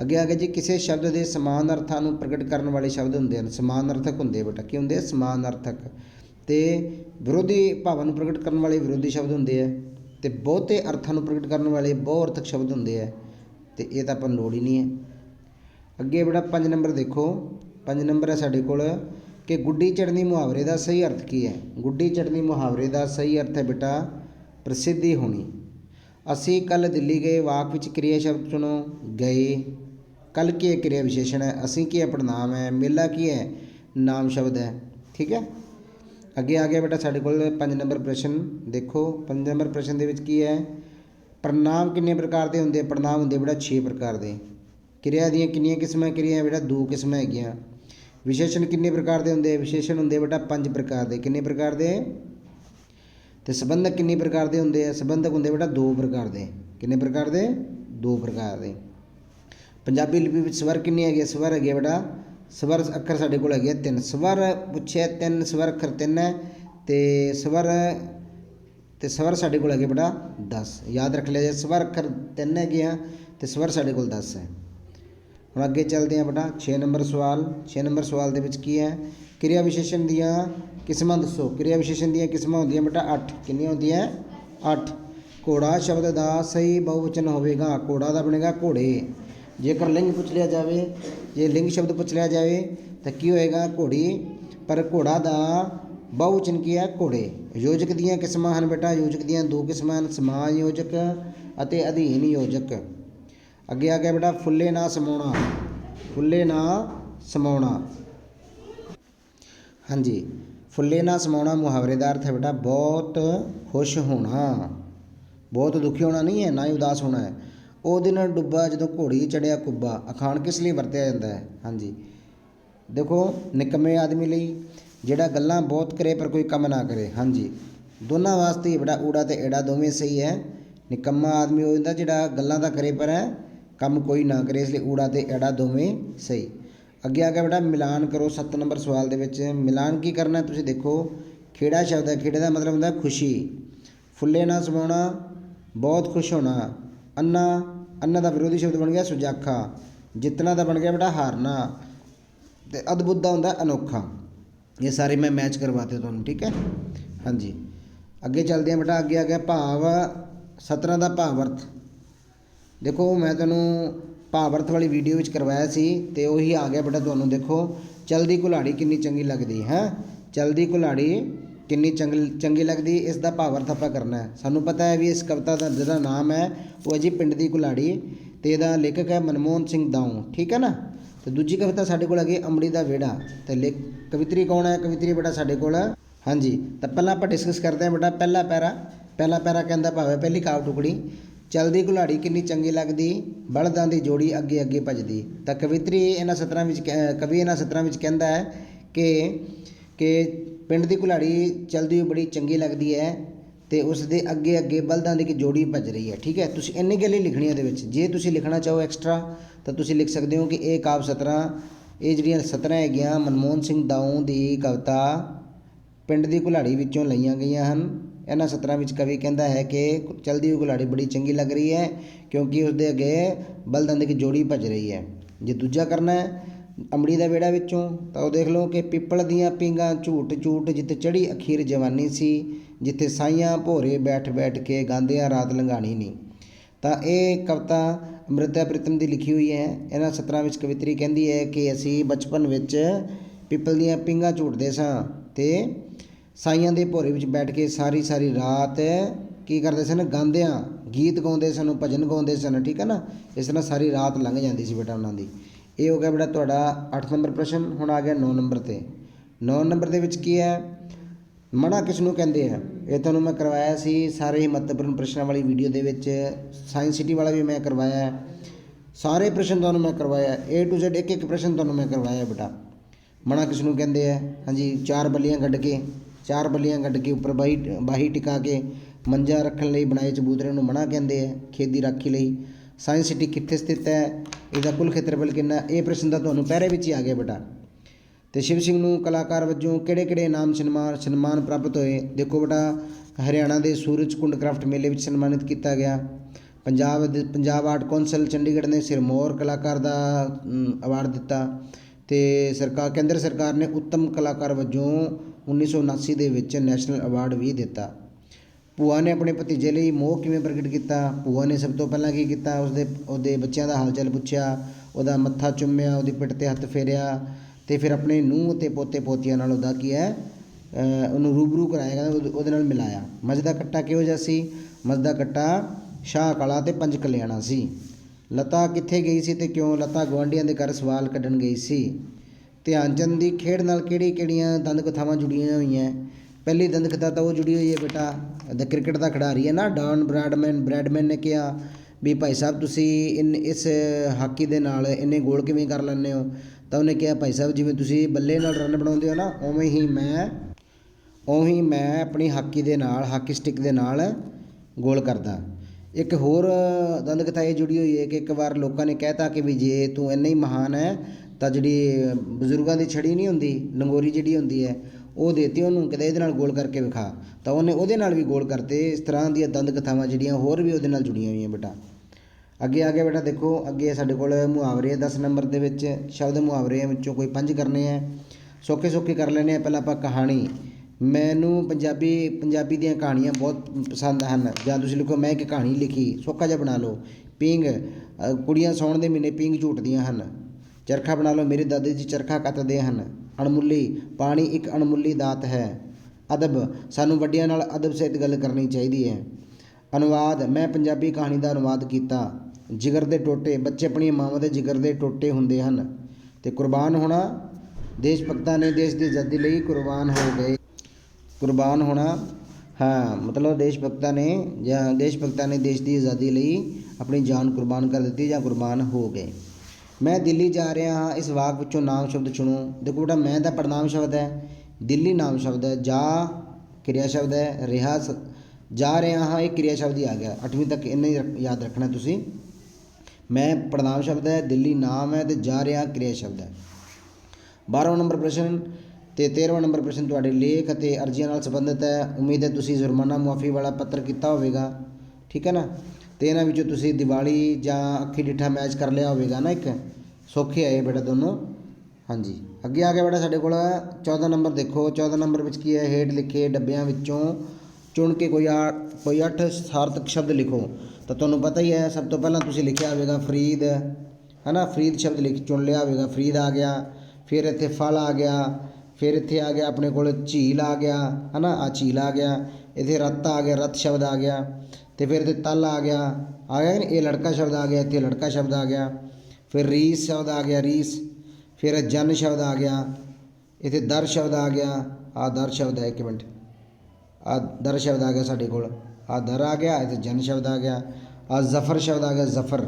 ਅੱਗੇ ਆ ਗਿਆ ਜੀ, ਕਿਸੇ ਸ਼ਬਦ ਦੇ ਸਮਾਨ ਅਰਥਾਂ ਨੂੰ ਪ੍ਰਗਟ ਕਰਨ ਵਾਲੇ ਸ਼ਬਦ ਹੁੰਦੇ ਹਨ। ਸਮਾਨ ਅਰਥਕ ਹੁੰਦੇ ਬੇਟਾ। ਕੀ ਹੁੰਦੇ ਸਮਾਨ ਅਰਥਕ। ਤੇ ਵਿਰੋਧੀ ਭਾਵਾਂ ਨੂੰ ਪ੍ਰਗਟ ਕਰਨ ਵਾਲੇ ਵਿਰੋਧੀ ਸ਼ਬਦ ਹੁੰਦੇ ਆ। ਤੇ ਬਹੁਤੇ ਅਰਥਾਂ ਨੂੰ ਪ੍ਰਗਟ ਕਰਨ ਵਾਲੇ ਬਹੁ ਅਰਥਕ ਸ਼ਬਦ ਹੁੰਦੇ ਆ। ਤੇ ਇਹ ਤਾਂ ਆਪਾਂ ਨੂੰ ਲੋੜ ਹੀ ਨਹੀਂ ਹੈ। ਅੱਗੇ ਬੇਟਾ 5 ਨੰਬਰ ਦੇਖੋ। 5 ਨੰਬਰ ਹੈ ਸਾਡੇ ਕੋਲ ਕਿ ਗੁੱਡੀ ਚੜਨੀ ਮੁਹਾਵਰੇ ਦਾ ਸਹੀ ਅਰਥ ਕੀ ਹੈ? ਗੁੱਡੀ ਚੜਨੀ ਮੁਹਾਵਰੇ ਦਾ ਸਹੀ ਅਰਥ ਹੈ ਬੇਟਾ ਪ੍ਰਸਿੱਧੀ ਹੋਣੀ। ਅਸੀਂ ਕੱਲ੍ਹ ਦਿੱਲੀ ਗਏ, ਵਾਕ ਵਿੱਚ ਕਿਰਿਆ ਸ਼ਬਦ ਚੁਣੋ ਗਏ। ਕੱਲ੍ਹ ਕੀ ਹੈ ਕਿਰਿਆ ਵਿਸ਼ੇਸ਼ਣ? ਹੈ ਅਸੀਂ ਕੀ ਹੈ? ਪੜਨਾਮ ਹੈ। ਮੇਲਾ ਕੀ ਹੈ? ਨਾਮ ਸ਼ਬਦ ਹੈ। ਠੀਕ ਹੈ? ਅੱਗੇ ਆ ਗਿਆ ਬੇਟਾ ਸਾਡੇ ਕੋਲ 5 ਨੰਬਰ ਪ੍ਰਸ਼ਨ। ਦੇਖੋ 5 ਨੰਬਰ ਪ੍ਰਸ਼ਨ ਦੇ ਵਿੱਚ ਕੀ ਹੈ? ਪ੍ਰਣਾਮ ਕਿੰਨੇ ਪ੍ਰਕਾਰ ਦੇ ਹੁੰਦੇ ਪ੍ਰਣਾਮ ਹੁੰਦੇ ਬੇਟਾ 6 ਪ੍ਰਕਾਰ ਦੇ। ਕਿਰਿਆ ਦੀਆਂ ਕਿੰਨੀਆਂ ਕਿਸਮਾਂ ਕਿਰਿਆ ਬੇਟਾ? ਦੋ ਕਿਸਮਾਂ ਹੈਗੀਆਂ। ਵਿਸ਼ੇਸ਼ਣ ਕਿੰਨੇ ਪ੍ਰਕਾਰ ਦੇ ਹੁੰਦੇ ਵਿਸ਼ੇਸ਼ਣ ਹੁੰਦੇ ਬੇਟਾ ਪੰਜ ਪ੍ਰਕਾਰ ਦੇ। ਕਿੰਨੇ ਪ੍ਰਕਾਰ ਦੇ? ਤੇ ਸੰਬੰਧਕ ਕਿੰਨੇ ਪ੍ਰਕਾਰ ਦੇ ਹੁੰਦੇ ਆ? ਸੰਬੰਧਕ ਹੁੰਦੇ ਬੇਟਾ ਦੋ ਪ੍ਰਕਾਰ ਦੇ। ਕਿੰਨੇ ਪ੍ਰਕਾਰ ਦੇ? ਦੋ ਪ੍ਰਕਾਰ ਦੇ। ਪੰਜਾਬੀ ਲਿਪੀ ਵਿੱਚ ਸਵਰ ਕਿੰਨੇ ਹੈਗੇ ਆ? ਸਵਰ ਹੈਗੇ ਆ ਬੇਟਾ, ਸਵਰ ਅੱਖਰ ਸਾਡੇ ਕੋਲ ਹੈਗੇ ਆ ਤਿੰਨ। ਸਵਰ ਪੁੱਛਿਆ ਤਿੰਨ, ਸਵਰ ਅੱਖਰ ਤਿੰਨ ਹੈ ਤੇ ਸਵਰ ਤੇ ਸਵਰ ਸਾਡੇ ਕੋਲ ਹੈਗੇ ਬੇਟਾ 10 ਯਾਦ ਰੱਖ ਲਿਆ ਜੇ, ਸਵਰ ਅੱਖਰ ਤਿੰਨ ਹੈਗੇ ਆ ਤੇ ਸਵਰ ਸਾਡੇ ਕੋਲ 10 ਹੈ। ਹੁਣ ਅੱਗੇ ਚੱਲਦੇ ਆ ਬੇਟਾ 6 ਨੰਬਰ ਸਵਾਲ। 6 ਨੰਬਰ ਸਵਾਲ ਦੇ ਵਿੱਚ ਕੀ ਹੈ? ਕਿਰਿਆ ਵਿਸ਼ੇਸ਼ਣ ਦੀਆਂ ਕਿਸਮਾਂ ਦੱਸੋ? ਕਿਰਿਆ ਵਿਸ਼ੇਸ਼ਣ ਦੀਆਂ ਕਿਸਮਾਂ ਹੁੰਦੀਆਂ, ਬੇਟਾ 8 ਕਿੰਨੀਆਂ ਹੁੰਦੀਆਂ? 8 ਘੋੜਾ ਸ਼ਬਦ ਦਾ ਸਹੀ ਬਹੁਵਚਨ ਹੋਵੇਗਾ। ਘੋੜਾ ਦਾ ਬਣੇਗਾ ਘੋੜੇ। ਜੇਕਰ ਲਿੰਗ ਪੁੱਛ ਲਿਆ ਜਾਵੇ, ਜੇ ਲਿੰਗ ਸ਼ਬਦ ਪੁੱਛ ਲਿਆ ਜਾਵੇ, ਤਾਂ ਕੀ ਹੋਏਗਾ? ਘੋੜੀ। ਪਰ ਘੋੜਾ ਦਾ ਬਹੁਵਚਨ ਕੀ ਹੈ? ਘੋੜੇ। ਯੋਜਕ ਦੀਆਂ ਕਿਸਮਾਂ ਹਨ ਬੇਟਾ। ਯੋਜਕ ਦੀਆਂ ਦੋ ਕਿਸਮਾਂ ਹਨ ਸਮਾਨ ਯੋਜਕ ਅਤੇ ਅਧੀਨ ਯੋਜਕ। ਅੱਗੇ ਆ ਗਿਆ ਬੇਟਾ, ਫੁੱਲੇ ਨਾ ਸਮਾਉਣਾ। ਫੁੱਲੇ ਨਾ ਸਮਾਉਣਾ। ਹਾਂਜੀ। ਫੁੱਲੇ ਨਾ ਸਮਾਉਣਾ ਮੁਹਾਵਰੇ ਦਾ ਅਰਥ ਹੈ ਬੇਟਾ, ਬਹੁਤ ਖੁਸ਼ ਹੋਣਾ। ਬਹੁਤ ਦੁਖੀ ਹੋਣਾ ਨਹੀਂ ਹੈ, ਨਾ ਹੀ ਉਦਾਸ ਹੋਣਾ ਹੈ। ਉਹ ਦਿਨ ਡੁੱਬਾ ਜਦੋਂ ਘੋੜੀ ਚੜਿਆ ਕੁੱਬਾ, ਅਖਾਣ ਕਿਸ ਲਈ ਵਰਤਿਆ ਜਾਂਦਾ ਹੈ? ਹਾਂਜੀ। ਦੇਖੋ, ਨਿਕੰਮੇ ਆਦਮੀ ਲਈ ਜਿਹੜਾ ਗੱਲਾਂ ਬਹੁਤ ਕਰੇ ਪਰ ਕੋਈ ਕੰਮ ਨਾ ਕਰੇ। ਹਾਂਜੀ। ਦੋਨਾਂ ਵਾਸਤੇ ਹੀ ਬੜਾ ਊੜਾ ਤੇ ਏੜਾ ਦੋਵੇਂ ਸਹੀ ਹੈ। ਨਿਕੰਮਾ ਆਦਮੀ ਉਹ ਜਾਂਦਾ ਜਿਹੜਾ ਗੱਲਾਂ ਤਾਂ ਕਰੇ ਪਰ ਕੰਮ ਕੋਈ ਨਾ ਕਰੇ, ਇਸ ਲਈ ਊੜਾ ਤੇ ਏੜਾ ਦੋਵੇਂ ਸਹੀ। ਅੱਗੇ ਆ ਗਿਆ ਬੇਟਾ ਮਿਲਾਨ ਕਰੋ 7 ਨੰਬਰ ਸਵਾਲ ਦੇ ਵਿੱਚ। ਮਿਲਾਨ ਕੀ ਕਰਨਾ ਤੁਸੀਂ ਦੇਖੋ। ਖੇੜਾ ਸ਼ਬਦ ਹੈ, ਖੇੜੇ ਦਾ ਮਤਲਬ ਹੁੰਦਾ ਖੁਸ਼ੀ। ਫੁੱਲੇ ਨਾ ਸਮਾਉਣਾ, ਬਹੁਤ ਖੁਸ਼ ਹੋਣਾ। ਅੰਨਾ ਅੰਨਾ ਦਾ ਵਿਰੋਧੀ ਸ਼ਬਦ ਬਣ ਗਿਆ ਸੁਜਾਖਾ। ਜਿੱਤਣਾ ਦਾ ਬਣ ਗਿਆ ਬੇਟਾ ਹਾਰਨਾ। ਤੇ ਅਦਭੁਤ ਦਾ ਹੁੰਦਾ ਅਨੋਖਾ। ਇਹ ਸਾਰੇ ਮੈਂ ਮੈਚ ਕਰਵਾਤੇ ਤੁਹਾਨੂੰ, ਠੀਕ ਹੈ? ਹਾਂਜੀ। ਅੱਗੇ ਚੱਲਦੇ ਹਾਂ ਬੇਟਾ, ਅੱਗੇ ਆ ਗਿਆ ਭਾਵ। 17 ਦਾ ਭਾਵ ਅਰਥ। ਦੇਖੋ, ਮੈਂ ਤੁਹਾਨੂੰ ਭਾਵ ਅਰਥ ਵਾਲੀ ਵੀਡੀਓ ਵਿੱਚ ਕਰਵਾਇਆ ਸੀ ਤੇ ਉਹੀ ਆ ਗਿਆ ਬੇਟਾ ਤੁਹਾਨੂੰ ਦੇਖੋ। ਚਲਦੀ ਕੁਲਾੜੀ ਕਿੰਨੀ ਚੰਗੀ ਲੱਗਦੀ, ਹੈ? ਚਲਦੀ ਕੁਲਾੜੀ ਕਿੰਨੀ ਚੰਗੀ ਚੰਗੀ ਲੱਗਦੀ, ਇਸ ਦਾ ਭਾਵ ਅਰਥ ਆਪਾਂ ਕਰਨਾ ਹੈ। ਸਾਨੂੰ ਪਤਾ ਹੈ ਵੀ ਇਸ ਕਵਿਤਾ ਦਾ ਜਿਹੜਾ ਨਾਮ ਹੈ, ਉਹ ਹੈ ਜੀ ਪਿੰਡ ਦੀ ਕੁਲਾੜੀ ਤੇ ਇਹਦਾ ਲੇਖਕ ਹੈ ਮਨਮੋਹਨ ਸਿੰਘ ਦਾਊ, ਠੀਕ ਹੈ ਨਾ? ਤੇ ਦੂਜੀ ਕਵਿਤਾ ਸਾਡੇ ਕੋਲ ਹੈਗੀ ਅੰਬੜੀ ਦਾ ਵਿਹੜਾ, ਤੇ ਲੇਖ, ਕਵਿਤਰੀ ਕੌਣ ਹੈ? ਕਵਿਤਰੀ ਬੇਟਾ ਸਾਡੇ ਕੋਲ। ਹਾਂਜੀ, ਤਾਂ ਪਹਿਲਾਂ ਆਪਾਂ ਡਿਸਕਸ ਕਰਦੇ ਹਾਂ ਬੇਟਾ, ਪਹਿਲਾ ਪੈਰਾ ਪਹਿਲਾ ਪੈਰਾ ਕਹਿੰਦਾ ਭਾਵੇਂ ਪਹਿਲੀ ਕਾਵ ਟੁਕੜੀ ਚਲਦੀ ਕੁਲਾੜੀ ਕਿੰਨੀ ਚੰਗੀ ਲੱਗਦੀ? ਬਲਦਾਂ ਦੀ ਜੋੜੀ ਅੱਗੇ ਅੱਗੇ ਭੱਜਦੀ। ਤਾਂ ਕਵਿਤਰੀ ਇਹਨਾਂ ਸਤਰਾਂ ਵਿੱਚ ਕਵੀ ਇਹਨਾਂ ਸਤਰਾਂ ਵਿੱਚ ਕਹਿੰਦਾ ਹੈ ਕਿ ਕਿ ਪਿੰਡ ਦੀ ਕੁਲਾੜੀ ਚਲਦੀ ਬੜੀ ਚੰਗੀ ਲੱਗਦੀ ਹੈ ਤੇ ਉਸ ਦੇ ਅੱਗੇ ਅੱਗੇ ਬਲਦਾਂ ਦੀ ਇੱਕ ਜੋੜੀ ਭੱਜ ਰਹੀ ਹੈ। ਠੀਕ ਹੈ? ਤੁਸੀਂ ਇੰਨੀ ਗੱਲ ਹੀ ਲਿਖਣੀ ਹੈ ਇਹਦੇ ਵਿੱਚ। ਜੇ ਤੁਸੀਂ ਲਿਖਣਾ ਚਾਹੋ ਐਕਸਟਰਾ ਤਾਂ ਤੁਸੀਂ ਲਿਖ ਸਕਦੇ ਹੋ ਕਿ ਇਹ ਕਾਵ ਸਤਰਾਂ, ਇਹ ਜਿਹੜੀਆਂ ਸਤਰਾਂ ਹੈਗੀਆਂ, ਮਨਮੋਹਨ ਸਿੰਘ ਦਾਊ ਦੀ ਕਵਿਤਾ ਪਿੰਡ ਦੀ ਕੁਲਾੜੀ ਵਿੱਚੋਂ ਲਈਆਂ ਗਈਆਂ ਹਨ। ਇਹਨਾਂ ਸਤਰਾਂ ਵਿੱਚ ਕਵੀ ਕਹਿੰਦਾ ਹੈ ਕਿ ਚਲਦੀ ਹੋਈ ਘੁਲਾੜੀ ਬੜੀ ਚੰਗੀ ਲੱਗ ਰਹੀ ਹੈ ਕਿਉਂਕਿ ਉਸਦੇ ਅੱਗੇ ਬਲਦੰਦ ਦੀ ਇੱਕ ਜੋੜੀ ਭੱਜ ਰਹੀ ਹੈ। ਜੇ ਦੂਜਾ ਕਰਨਾ ਹੈ ਅੰਬੜੀ ਦਾ ਵਿਹੜਾ ਵਿੱਚੋਂ, ਤਾਂ ਉਹ ਦੇਖ ਲਓ ਕਿ ਪਿੱਪਲ ਦੀਆਂ ਪਿੰਗਾਂ ਝੂਟ ਝੂਟ ਜਿੱਥੇ ਚੜੀ ਅਖੀਰ ਜਵਾਨੀ ਸੀ, ਜਿੱਥੇ ਸਾਈਆਂ ਭੋਰੇ ਬੈਠ ਬੈਠ ਕੇ ਗਾਉਂਦਿਆਂ ਰਾਤ ਲੰਘਾਣੀ ਨਹੀਂ ਤਾਂ ਇਹ ਕਵਿਤਾ ਅੰਮ੍ਰਿਤਾ ਪ੍ਰੀਤਮ ਦੀ ਲਿਖੀ ਹੋਈ ਹੈ। ਇਹਨਾਂ ਸਤਰਾਂ ਵਿੱਚ ਕਵਿਤਰੀ ਕਹਿੰਦੀ ਹੈ ਕਿ ਅਸੀਂ ਬਚਪਨ ਵਿੱਚ ਪਿੱਪਲ ਦੀਆਂ ਪਿੰਗਾਂ ਝੂਟਦੇ ਸਾਂ ਤੇ ਸਾਈਆਂ ਦੇ ਭੋਰੇ ਵਿੱਚ ਬੈਠ ਕੇ ਸਾਰੀ ਸਾਰੀ ਰਾਤ ਕੀ ਕਰਦੇ ਸਨ? ਗਾਉਂਦਿਆਂ, ਗੀਤ ਗਾਉਂਦੇ ਸਨ, ਭਜਨ ਗਾਉਂਦੇ ਸਨ, ਠੀਕ ਹੈ ਨਾ? ਇਸ ਤਰ੍ਹਾਂ ਸਾਰੀ ਰਾਤ ਲੰਘ ਜਾਂਦੀ ਸੀ ਬੇਟਾ ਉਹਨਾਂ ਦੀ। ਇਹ ਹੋ ਗਿਆ ਬੇਟਾ ਤੁਹਾਡਾ 8 ਨੰਬਰ ਪ੍ਰਸ਼ਨ, ਹੁਣ ਆ ਗਿਆ 9 ਨੰਬਰ ਤੇ। 9 ਨੰਬਰ ਦੇ ਵਿੱਚ ਕੀ ਹੈ? ਮਣਾ ਕਿਸ ਨੂੰ ਕਹਿੰਦੇ ਆ? ਇਹ ਤੁਹਾਨੂੰ ਮੈਂ ਕਰਵਾਇਆ ਸੀ ਸਾਰੇ ਹੀ ਮਹੱਤਵਪੂਰਨ ਪ੍ਰਸ਼ਨਾਂ ਵਾਲੀ ਵੀਡੀਓ ਦੇ ਵਿੱਚ। ਸਾਇੰਸ ਸਿਟੀ ਵਾਲਾ ਵੀ ਮੈਂ ਕਰਵਾਇਆ। ਸਾਰੇ ਪ੍ਰਸ਼ਨ ਤੁਹਾਨੂੰ ਮੈਂ ਕਰਵਾਇਆ। ਹੈ। A to Z ਇੱਕ ਇੱਕ ਪ੍ਰਸ਼ਨ ਤੁਹਾਨੂੰ ਮੈਂ ਕਰਵਾਇਆ ਬੇਟਾ। ਮਣਾ ਕਿਸ ਨੂੰ ਕਹਿੰਦੇ ਆ? ਹਾਂਜੀ, ਚਾਰ ਬੱਲੀਆਂ ਕੱਢ ਕੇ। ਚਾਰ ਬੱਲੀਆਂ ਕੱਢ ਕੇ ਉੱਪਰ ਬਾਹੀ ਬਾਹੀ ਟਿਕਾ ਕੇ ਮੰਜਾ ਰੱਖਣ ਲਈ ਬਣਾਏ ਚਬੂਤਰੇ ਨੂੰ ਮਣਾ ਕਹਿੰਦੇ ਹੈ ਖੇਤ ਦੀ ਰਾਖੀ ਲਈ। ਸਾਇੰਸ ਸਿਟੀ ਕਿੱਥੇ ਸਥਿਤ ਹੈ? ਇਹਦਾ ਕੁੱਲ ਖੇਤਰਫਲ ਕਿੰਨਾ? ਇਹ ਪ੍ਰਸ਼ਨ ਤਾਂ ਤੁਹਾਨੂੰ ਪਹਿਰੇ ਵਿੱਚ ਹੀ ਆ ਗਿਆ ਬੇਟਾ। ਤੇ ਸ਼ਿਵ ਸਿੰਘ ਨੂੰ ਕਲਾਕਾਰ ਵਜੋਂ ਕਿਹੜੇ-ਕਿਹੜੇ ਇਨਾਮ ਸਨਮਾਨ ਸਨਮਾਨ ਪ੍ਰਾਪਤ ਹੋਏ? ਦੇਖੋ ਬੇਟਾ, ਹਰਿਆਣਾ ਦੇ ਸੂਰਜ ਕੁੰਡ ਕ੍ਰਾਫਟ ਮੇਲੇ ਵਿੱਚ ਸਨਮਾਨਿਤ ਕੀਤਾ ਗਿਆ। ਪੰਜਾਬ ਦੇ, ਪੰਜਾਬ ਆਰਟ ਕੌਂਸਲ ਚੰਡੀਗੜ੍ਹ ਨੇ ਸਿਰਮੌਰ ਕਲਾਕਾਰ ਦਾ ਅਵਾਰਡ ਦਿੱਤਾ। ਤੇ ਸਰਕਾਰ ਕੇਂਦਰ ਸਰਕਾਰ ਨੇ ਉੱਤਮ ਕਲਾਕਾਰ ਵਜੋਂ 1979 ਦੇ ਵਿੱਚ ਨੈਸ਼ਨਲ ਅਵਾਰਡ ਵੀ ਦਿੱਤਾ। ਭੂਆ ਨੇ ਆਪਣੇ ਭਤੀਜੇ ਲਈ ਮੋਹ ਕਿਵੇਂ ਪ੍ਰਗਟ ਕੀਤਾ? ਭੂਆ ਨੇ ਸਭ ਤੋਂ ਪਹਿਲਾਂ ਕੀ ਕੀਤਾ? ਉਸਦੇ, ਉਹਦੇ ਬੱਚਿਆਂ ਦਾ ਹਾਲ ਚਾਲ ਪੁੱਛਿਆ, ਉਹਦਾ ਮੱਥਾ ਚੁੰਮਿਆ, ਉਹਦੀ ਪਿੱਠ ਤੇ ਹੱਥ ਫੇਰਿਆ ਅਤੇ ਫਿਰ ਆਪਣੇ ਨੂੰਹ ਅਤੇ ਪੋਤੇ ਪੋਤੀਆਂ ਨਾਲ ਉਹਦਾ ਕੀ ਹੈ? ਉਹਨੂੰ ਰੂਬਰੂ ਕਰਾਇਆ ਕਹਿੰਦਾ ਉਹਦੇ- ਉਹਦੇ ਨਾਲ ਮਿਲਾਇਆ। ਮੱਝ ਦਾ ਕੱਟਾ ਕਿਹੋ ਜਿਹਾ ਸੀ? ਮੱਝ ਦਾ ਕੱਟਾ ਸ਼ਾਹ ਕਲਾ ਤੇ ਪੰਜ ਕਲਿਆਣਾ ਸੀ। ਲਤਾ ਕਿੱਥੇ ਗਈ ਸੀ ਤੇ ਕਿਉਂ? ਲਤਾ ਗੁਆਂਢੀਆਂ ਦੇ ਘਰ ਸਵਾਲ ਕੱਢਣ ਗਈ ਸੀ। ਧਿਆਨ ਚੰਦ ਦੀ ਖੇਡ ਨਾਲ ਕਿਹੜੀ ਕਿਹੜੀਆਂ ਦੰਦ ਕਥਾਵਾਂ ਜੁੜੀਆਂ ਹੋਈਆਂ? ਪਹਿਲੀ ਦੰਦ ਕਥਾ ਤਾਂ ਉਹ ਜੁੜੀ ਹੋਈ ਹੈ ਬੇਟਾ। ਦਾ ਕ੍ਰਿਕਟ ਦਾ ਖਿਡਾਰੀ ਹੈ ਨਾ, ਡਾਨ ਬ੍ਰੈਡਮੈਨ ਬ੍ਰੈਡਮੈਨ ਨੇ ਕਿਹਾ ਵੀ ਭਾਈ ਸਾਹਿਬ ਤੁਸੀਂ ਇਨ, ਇਸ ਹਾਕੀ ਦੇ ਨਾਲ ਇੰਨੇ ਗੋਲ ਕਿਵੇਂ ਕਰ ਲੈਂਦੇ ਹੋ? ਤਾਂ ਉਹਨੇ ਕਿਹਾ, ਭਾਈ ਸਾਹਿਬ ਜਿਵੇਂ ਤੁਸੀਂ ਬੱਲੇ ਨਾਲ ਰਨ ਬਣਾਉਂਦੇ ਹੋ ਨਾ, ਉਵੇਂ ਹੀ ਮੈਂ, ਉਵੇਂ ਹੀ ਮੈਂ ਆਪਣੀ ਹਾਕੀ ਦੇ ਨਾਲ, ਹਾਕੀ ਸਟਿਕ ਦੇ ਨਾਲ ਗੋਲ ਕਰਦਾ। ਇੱਕ ਹੋਰ ਦੰਦ ਕਥਾ ਇਹ ਜੁੜੀ ਹੋਈ ਹੈ ਕਿ ਇੱਕ ਵਾਰ ਲੋਕਾਂ ਨੇ ਕਹਿਤਾ ਕਿ ਵੀ ਜੇ ਤੂੰ ਇੰਨਾ ਹੀ ਮਹਾਨ ਹੈ ਤਾਂ ਜਿਹੜੀ ਬਜ਼ੁਰਗਾਂ ਦੀ ਛੜੀ ਨਹੀਂ ਹੁੰਦੀ, ਲੰਗੋਰੀ ਜਿਹੜੀ ਹੁੰਦੀ ਹੈ, ਉਹ ਦੇਤੀ ਉਹਨੂੰ ਕਿਤੇ ਇਹਦੇ ਨਾਲ ਗੋਲ ਕਰਕੇ ਵਿਖਾ। ਤਾਂ ਉਹਨੇ ਉਹਦੇ ਨਾਲ ਵੀ ਗੋਲ ਕਰਤੇ, ਇਸ ਤਰ੍ਹਾਂ ਦੀਆਂ ਦੰਦ ਕਥਾਵਾਂ ਜਿਹੜੀਆਂ ਹੋਰ ਵੀ ਉਹਦੇ ਨਾਲ ਜੁੜੀਆਂ ਹੋਈਆਂ ਬੇਟਾ। ਅੱਗੇ ਆ ਗਿਆ ਬੇਟਾ ਦੇਖੋ, ਅੱਗੇ ਸਾਡੇ ਕੋਲ ਮੁਹਾਵਰੇ ਆ 10 ਨੰਬਰ ਦੇ ਵਿੱਚ ਸ਼ਬਦ ਮੁਹਾਵਰੇ ਵਿੱਚੋਂ ਕੋਈ ਪੰਜ ਕਰਨੇ ਆ। ਸੌਖੇ ਸੌਖੇ ਕਰ ਲੈਣੇ ਆ, ਪਹਿਲਾਂ ਆਪਾਂ ਕਹਾਣੀ। ਮੈਨੂੰ ਪੰਜਾਬੀ ਪੰਜਾਬੀ ਦੀਆਂ ਕਹਾਣੀਆਂ ਬਹੁਤ ਪਸੰਦ ਹਨ। ਜਾਂ ਤੁਸੀਂ ਲਿਖੋ, ਮੈਂ ਇੱਕ ਕਹਾਣੀ ਲਿਖੀ, ਸੌਖਾ ਜਿਹਾ ਬਣਾ ਲਓ। ਪਿੰਗ ਕੁੜੀਆਂ ਸੌਣ ਦੇ ਮਹੀਨੇ ਪਿੰਗ ਝੂਟਦੀਆਂ ਹਨ। ਚਰਖਾ ਬਣਾ ਲਓ, ਮੇਰੇ ਦਾਦੀ ਜੀ ਚਰਖਾ ਕੱਤਦੇ ਹਨ। ਅਣਮੁੱਲੀ, ਪਾਣੀ ਇੱਕ ਅਣਮੁੱਲੀ ਦਾਤ ਹੈ। ਅਦਬ, ਸਾਨੂੰ ਵੱਡਿਆਂ ਨਾਲ ਅਦਬ ਸਹਿਤ ਗੱਲ ਕਰਨੀ ਚਾਹੀਦੀ ਹੈ। ਅਨੁਵਾਦ, ਮੈਂ ਪੰਜਾਬੀ ਕਹਾਣੀ ਦਾ ਅਨੁਵਾਦ ਕੀਤਾ। ਜਿਗਰ ਦੇ ਟੋਟੇ, ਬੱਚੇ ਆਪਣੀਆਂ ਮਾਵਾਂ ਦੇ ਜਿਗਰ ਦੇ ਟੋਟੇ ਹੁੰਦੇ ਹਨ। ਤੇ ਕੁਰਬਾਨ ਹੋਣਾ, ਦੇਸ਼ ਭਗਤਾਂ ਨੇ ਦੇਸ਼ ਦੀ ਆਜ਼ਾਦੀ ਲਈ ਕੁਰਬਾਨ ਹੋ ਗਏ। ਕੁਰਬਾਨ ਹੋਣਾ, ਹਾਂ, ਮਤਲਬ ਦੇਸ਼ ਭਗਤਾਂ ਨੇ ਜਾਂ ਦੇਸ਼ ਭਗਤਾਂ ਨੇ ਦੇਸ਼ ਦੀ ਆਜ਼ਾਦੀ ਲਈ ਆਪਣੀ ਜਾਨ ਕੁਰਬਾਨ ਕਰ ਦਿੱਤੀ ਜਾਂ ਕੁਰਬਾਨ ਹੋ ਗਏ। ਮੈਂ ਦਿੱਲੀ ਜਾ ਰਿਹਾ ਹਾਂ, ਇਸ ਵਾਕ ਵਿੱਚੋਂ ਨਾਮ ਸ਼ਬਦ ਚੁਣੋ। ਦੇਖੋ ਬੇਟਾ, ਮੈਂ ਦਾ ਪੜਨਾਮ ਸ਼ਬਦ ਹੈ, ਦਿੱਲੀ ਨਾਮ ਸ਼ਬਦ ਹੈ, ਜਾ ਕਿਰਿਆ ਸ਼ਬਦ ਹੈ, ਰਿਹਾ ਸ- ਜਾ ਰਿਹਾ ਹਾਂ, ਇਹ ਕਿਰਿਆ ਸ਼ਬਦ ਹੀ ਆ ਗਿਆ। 8ਵੀਂ ਤੱਕ ਇੰਨਾ ਹੀ ਰੱਖ- ਯਾਦ ਰੱਖਣਾ ਤੁਸੀਂ। ਮੈਂ ਪੜਨਾਮ ਸ਼ਬਦ ਹੈ, ਦਿੱਲੀ ਨਾਮ ਹੈ ਤੇ ਜਾ ਰਿਹਾ ਕਿਰਿਆ ਸ਼ਬਦ ਹੈ। 12ਵਾਂ ਨੰਬਰ ਪ੍ਰਸ਼ਨ ਤੇ 13ਵਾਂ ਨੰਬਰ ਪ੍ਰਸ਼ਨ ਤੁਹਾਡੇ ਲੇਖ ਅਤੇ ਅਰਜ਼ੀਆਂ ਨਾਲ ਸੰਬੰਧਿਤ ਹੈ। ਉਮੀਦ ਹੈ ਤੁਸੀਂ ਜੁਰਮਾਨਾ ਮੁਆਫੀ ਵਾਲਾ ਪੱਤਰ ਕੀਤਾ ਹੋਵੇਗਾ। ਠੀਕ ਹੈ ਨਾ? ਤੇ ਇਹਨਾਂ ਵਿੱਚੋਂ ਤੁਸੀਂ ਦੀਵਾਲੀ ਜਾਂ ਅੱਖੀ ਡਿੱਠਾ ਮੈਚ ਕਰ ਲਿਆ ਹੋਵੇਗਾ ਨਾ ਇੱਕ ਸੌਖੇ ਆਏ ਬੇਟਾ ਦੋਨੋਂ ਹਾਂਜੀ ਅੱਗੇ ਆ ਗਿਆ ਬੇਟਾ ਸਾਡੇ ਕੋਲ 14 ਨੰਬਰ ਦੇਖੋ 14 ਨੰਬਰ ਵਿੱਚ ਕੀ ਹੈ ਹੇਠ ਲਿਖੇ ਡੱਬਿਆਂ ਵਿੱਚੋਂ ਚੁਣ ਕੇ ਕੋਈ ਆ ਕੋਈ 8 ਸਾਰਥਕ ਸ਼ਬਦ ਲਿਖੋ ਤਾਂ ਤੁਹਾਨੂੰ ਪਤਾ ਹੀ ਹੈ ਸਭ ਤੋਂ ਪਹਿਲਾਂ ਤੁਸੀਂ ਲਿਖਿਆ ਹੋਵੇਗਾ ਫਰੀਦ ਹੈ ਨਾ ਫਰੀਦ ਸ਼ਬਦ ਲਿਖ ਚੁਣ ਲਿਆ ਹੋਵੇਗਾ ਫਰੀਦ ਆ ਗਿਆ ਫਿਰ ਇੱਥੇ ਫਲ ਆ ਗਿਆ ਫਿਰ ਇੱਥੇ ਆ ਗਿਆ ਆਪਣੇ ਕੋਲ ਝੀਲ ਆ ਗਿਆ ਹੈ ਨਾ ਆ ਝੀਲ ਆ ਗਿਆ ਇੱਥੇ ਰੱਤ ਆ ਗਿਆ ਰੱਤ ਸ਼ਬਦ ਆ ਗਿਆ ਤੇ ਫਿਰ ਇੱਥੇ ਤਲ ਆ ਗਿਆ ਆ ਗਿਆ ਕਿ ਇਹ ਲੜਕਾ ਸ਼ਬਦ ਆ ਗਿਆ ਇੱਥੇ ਲੜਕਾ ਸ਼ਬਦ ਆ ਗਿਆ ਫਿਰ ਰੀਸ ਸ਼ਬਦ ਆ ਗਿਆ ਰੀਸ ਫਿਰ ਜਨ ਸ਼ਬਦ ਆ ਗਿਆ ਇੱਥੇ ਦਰ ਸ਼ਬਦ ਆ ਗਿਆ ਆ ਦਰ ਸ਼ਬਦ ਹੈ ਇੱਕ ਮਿੰਟ ਆ ਦਰ ਸ਼ਬਦ ਆ ਗਿਆ ਸਾਡੇ ਕੋਲ ਆ ਦਰ ਆ ਗਿਆ ਇੱਥੇ ਜਨ ਸ਼ਬਦ ਆ ਗਿਆ ਆ ਜ਼ਫਰ ਸ਼ਬਦ ਆ ਗਿਆ ਜ਼ਫਰ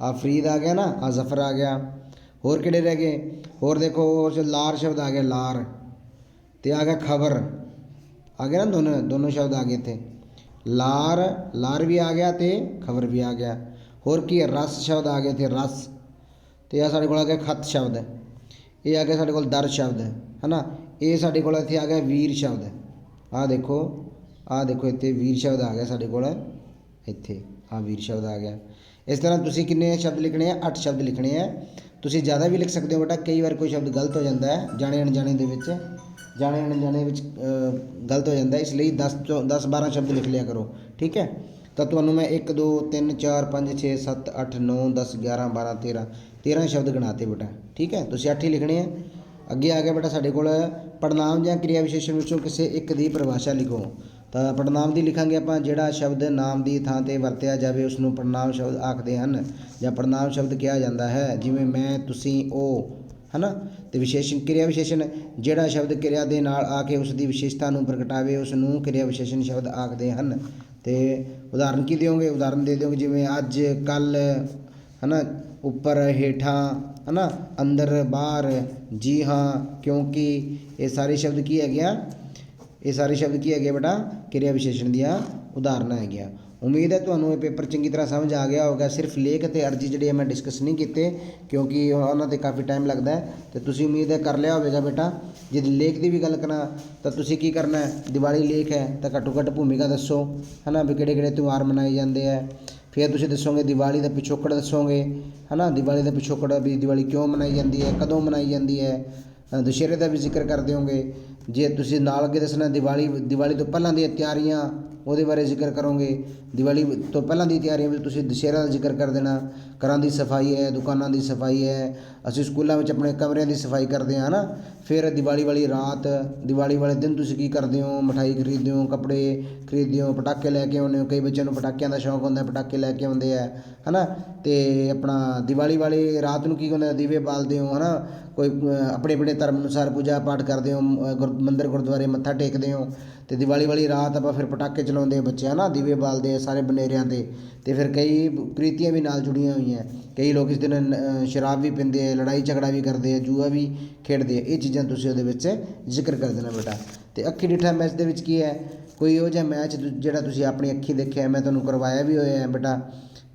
ਆ ਫਰੀਦ ਆ ਗਿਆ ਨਾ ਆ ਜ਼ਫਰ ਆ ਗਿਆ ਹੋਰ ਕਿਹੜੇ ਰਹਿ ਗਏ ਹੋਰ ਦੇਖੋ ਉਹ 'ਚ ਲਾਰ ਸ਼ਬਦ ਆ ਗਿਆ ਲਾਰ ਤੇ ਆ ਗਿਆ ਖਬਰ ਆ ਗਿਆ ਨਾ ਦੋਨੋਂ ਦੋਨੋਂ ਸ਼ਬਦ ਆ ਗਏ ਇੱਥੇ ਲਾਰ ਲਾਰ ਵੀ ਆ ਗਿਆ ਤੇ ਖਬਰ ਵੀ ਆ ਗਿਆ। ਹੋਰ ਕੀ ਹੈ? ਰਸ ਸ਼ਬਦ ਆ ਗਿਆ ਇੱਥੇ ਰਸ। ਤੇ ਆ ਸਾਡੇ ਕੋਲ ਆ ਗਿਆ ਖਤ ਸ਼ਬਦ। ਇਹ ਆ ਗਿਆ ਸਾਡੇ ਕੋਲ ਦਰ ਸ਼ਬਦ ਹੈ ਹਨਾ? ਇਹ ਸਾਡੇ ਕੋਲ ਇੱਥੇ ਆ ਗਿਆ ਵੀਰ ਸ਼ਬਦ। ਆ ਦੇਖੋ ਆ ਦੇਖੋ ਇੱਥੇ ਵੀਰ ਸ਼ਬਦ ਆ ਗਿਆ ਸਾਡੇ ਕੋਲ। ਇੱਥੇ ਆ ਵੀਰ ਸ਼ਬਦ ਆ ਗਿਆ। ਇਸ ਤਰ੍ਹਾਂ ਤੁਸੀਂ ਕਿੰਨੇ ਸ਼ਬਦ ਲਿਖਣੇ ਆ? 8 ਸ਼ਬਦ ਲਿਖਣੇ ਆ। ਤੁਸੀਂ ਜ਼ਿਆਦਾ ਵੀ ਲਿਖ ਸਕਦੇ ਹੋ ਬੇਟਾ। ਕਈ ਵਾਰ ਕੋਈ ਸ਼ਬਦ ਗਲਤ ਹੋ ਜਾਂਦਾ ਹੈ ਜਾਣੇ ਅਣਜਾਣੇ ਦੇ ਵਿੱਚ। ਜਾਣੇ ਅਣਜਾਣੇ ਵਿੱਚ ਗਲਤ ਹੋ ਜਾਂਦਾ ਇਸ ਲਈ 10 ਚੋਂ 10 12 ਸ਼ਬਦ ਲਿਖ ਲਿਆ ਕਰੋ, ਠੀਕ ਹੈ? ਤਾਂ ਤੁਹਾਨੂੰ ਮੈਂ 1 2 3 4 5 6 7 8 9 10 11 12 13 13 ਸ਼ਬਦ ਗਣਾਤੇ ਬੇਟਾ, ਠੀਕ ਹੈ? ਤੁਸੀਂ 8 ਹੀ ਲਿਖਣੇ ਆ। ਅੱਗੇ ਆ ਗਿਆ ਬੇਟਾ ਸਾਡੇ ਕੋਲ ਪੜਨਾਮ ਜਾਂ ਕਿਰਿਆ ਵਿਸ਼ੇਸ਼ਣ ਵਿੱਚੋਂ ਕਿਸੇ ਇੱਕ ਦੀ ਪਰਿਭਾਸ਼ਾ ਲਿਖੋ। ਤਾਂ ਪੜਨਾਮ ਦੀ ਲਿਖਾਂਗੇ ਆਪਾਂ, ਜਿਹੜਾ ਸ਼ਬਦ ਨਾਮ ਦੀ ਥਾਂ ਤੇ ਵਰਤਿਆ ਜਾਵੇ ਉਸ ਨੂੰ ਪੜਨਾਮ ਸ਼ਬਦ ਆਖਦੇ ਹਨ ਜਾਂ ਪੜਨਾਮ ਸ਼ਬਦ ਕਿਹਾ ਜਾਂਦਾ ਹੈ, ਜਿਵੇਂ ਮੈਂ, ਤੁਸੀਂ, ਉਹ, ਹਨਾ? ਤੇ ਵਿਸ਼ੇਸ਼ਣ, ਕਿਰਿਆ ਵਿਸ਼ੇਸ਼ਣ, ਜਿਹੜਾ ਸ਼ਬਦ ਕਿਰਿਆ ਦੇ ਨਾਲ ਆ ਕੇ ਉਸ ਦੀ ਵਿਸ਼ੇਸ਼ਤਾ ਨੂੰ ਪ੍ਰਗਟਾਵੇ, ਉਸ ਨੂੰ ਕਿਰਿਆ ਵਿਸ਼ੇਸ਼ਣ ਸ਼ਬਦ ਆਖਦੇ ਹਨ। ਤੇ ਉਦਾਹਰਨ ਕੀ ਦਿਓਗੇ? ਉਦਾਹਰਨ ਦੇ ਦਿਓਗੇ, ਜਿਵੇਂ ਅੱਜ ਕੱਲ ਹਨਾ, ਉੱਪਰ, ਹੇਠਾਂ, ਹਨਾ, ਅੰਦਰ, ਬਾਹਰ, ਜੀ ਹਾਂ, ਕਿਉਂਕਿ ਇਹ ਸਾਰੇ ਸ਼ਬਦ ਕੀ ਹੈਗੇ ਆ? ਇਹ ਸਾਰੇ ਸ਼ਬਦ ਕੀ ਹੈਗੇ ਬੇਟਾ? ਕਿਰਿਆ ਵਿਸ਼ੇਸ਼ਣ ਦੀਆਂ ਉਦਾਹਰਨਾਂ ਹੈਗੀਆਂ। ਉਮੀਦ ਹੈ ਤੁਹਾਨੂੰ ਇਹ ਪੇਪਰ ਚੰਗੀ ਤਰ੍ਹਾਂ ਸਮਝ ਆ ਗਿਆ ਹੋਵੇਗਾ। ਸਿਰਫ ਲੇਖ ਅਤੇ ਅਰਜੀ ਜਿਹੜੇ ਆ ਮੈਂ ਡਿਸਕਸ ਨਹੀਂ ਕੀਤੇ, ਕਿਉਂਕਿ ਉਹਨਾਂ ਤੇ ਕਾਫੀ ਟਾਈਮ ਲੱਗਦਾ ਹੈ। ਤੇ ਤੁਸੀਂ ਉਮੀਦ ਹੈ ਕਰ ਲਿਆ ਹੋਵੇਗਾ ਬੇਟਾ। ਜੇ ਲੇਖ ਦੀ ਵੀ ਗੱਲ ਕਰਾਂ, ਤਾਂ ਤੁਸੀਂ ਕੀ ਕਰਨਾ ਹੈ? ਦੀਵਾਲੀ ਲੇਖ ਹੈ, ਤਾਂ ਘੱਟੋ ਘੱਟ ਭੂਮਿਕਾ ਦੱਸੋ। ਹਨਾ ਵੀ ਕਿਹੜੇ ਕਿਹੜੇ ਤਿਉਹਾਰ ਮਨਾਏ ਜਾਂਦੇ ਆ ਫਿਰ ਤੁਸੀਂ ਦੱਸੋਗੇ ਦੀਵਾਲੀ ਦਾ ਪਿਛੋਕੜ ਦੱਸੋਗੇ। ਹਨਾ, ਦੀਵਾਲੀ ਦਾ ਪਿਛੋਕੜ ਵੀ ਦੀਵਾਲੀ ਕਿਉਂ ਮਨਾਈ ਜਾਂਦੀ ਹੈ? ਕਦੋਂ ਮਨਾਈ ਜਾਂਦੀ ਹੈ? ਦੁਸ਼ਹਿਰੇ ਦਾ ਵੀ ਜ਼ਿਕਰ ਕਰ ਦਿਓਗੇ ਜੇ ਤੁਸੀਂ ਨਾਲ ਅੱਗੇ ਦੱਸਣਾ, ਦੀਵਾਲੀ ਦੀਵਾਲੀ ਤੋਂ ਪਹਿਲਾਂ ਦੀਆਂ ਤਿਆਰੀਆਂ ਉਹਦੇ ਬਾਰੇ ਜ਼ਿਕਰ ਕਰੋਗੇ। ਦੀਵਾਲੀ ਤੋਂ ਪਹਿਲਾਂ ਦੀ ਤਿਆਰੀਆਂ ਵਿੱਚ ਤੁਸੀਂ ਦੁਸ਼ਹਿਰਾ ਦਾ ਜ਼ਿਕਰ ਕਰ ਦੇਣਾ। ਘਰਾਂ ਦੀ ਸਫ਼ਾਈ ਹੈ, ਦੁਕਾਨਾਂ ਦੀ ਸਫ਼ਾਈ ਹੈ। ਅਸੀਂ ਸਕੂਲਾਂ ਵਿੱਚ ਆਪਣੇ ਕਮਰਿਆਂ ਦੀ ਸਫ਼ਾਈ ਕਰਦੇ ਹਾਂ ਨਾ ਫਿਰ ਦੀਵਾਲੀ ਵਾਲੀ ਰਾਤ, ਦੀਵਾਲੀ ਵਾਲੇ ਦਿਨ ਤੁਸੀਂ ਕੀ ਕਰਦੇ ਹੋ? ਮਠਾਈ ਖਰੀਦਦੇ ਹੋ, ਕੱਪੜੇ ਖਰੀਦਦੇ ਹੋ, ਪਟਾਕੇ ਲੈ ਕੇ ਆਉਂਦੇ ਹੋ। ਕਈ ਬੱਚਿਆਂ ਨੂੰ ਪਟਾਕਿਆਂ ਦਾ ਸ਼ੌਂਕ ਹੁੰਦਾ, ਪਟਾਕੇ ਲੈ ਕੇ ਆਉਂਦੇ ਆ, ਹਨਾ? ਤੇ ਆਪਣਾ ਦੀਵਾਲੀ ਵਾਲੀ ਰਾਤ ਨੂੰ ਕੀ ਹੁੰਦਾ? ਦੀਵੇ ਬਾਲਦੇ ਹੋ, ਹਨਾ? ਕੋਈ ਆਪਣੇ ਆਪਣੇ ਧਰਮ ਅਨੁਸਾਰ ਪੂਜਾ ਪਾਠ ਕਰਦੇ ਹੋ ਗੁਰ- ਮੰਦਰ ਗੁਰਦੁਆਰੇ ਮੱਥਾ ਟੇਕਦੇ ਹੋ ਅਤੇ ਦੀਵਾਲੀ ਵਾਲੀ ਰਾਤ ਆਪਾਂ ਫਿਰ ਪਟਾਕੇ ਚਲਾਉਂਦੇ ਆ ਬੱਚੇ ਹਨਾ ਦੀਵੇ ਬਾਲਦੇ ਆ ਸਾਰੇ ਬਨੇਰਿਆਂ ਤੇ ਅਤੇ ਫਿਰ ਕਈ ਪ੍ਰੀਤੀਆਂ ਵੀ ਨਾਲ ਜੁੜੀਆਂ ਹੋਈਆਂ, ਕਈ ਲੋਕ ਇਸ ਦਿਨ ਸ਼ਰਾਬ ਵੀ ਪੀਂਦੇ ਆ, ਲੜਾਈ ਝਗੜਾ ਵੀ ਕਰਦੇ ਆ, ਜੂਆ ਵੀ ਖੇਡਦੇ ਆ, ਇਹ ਚੀਜ਼ਾਂ ਤੁਸੀਂ ਉਹਦੇ ਵਿੱਚ ਜ਼ਿਕਰ ਕਰ ਦੇਣਾ ਬੇਟਾ। ਤੇ ਅੱਖੀ ਡਿਠਾ ਮੈਚ ਦੇ ਵਿੱਚ ਕੀ ਹੈ? ਕੋਈ ਇਹੋ ਜਿਹਾ ਮੈਚ ਜਿਹੜਾ ਤੁਸੀਂ ਆਪਣੀ ਅੱਖੀ ਦੇਖਿਆ ਮੈਂ ਤੁਹਾਨੂੰ ਕਰਵਾਇਆ ਵੀ ਹੋਇਆ ਹੈ ਬੇਟਾ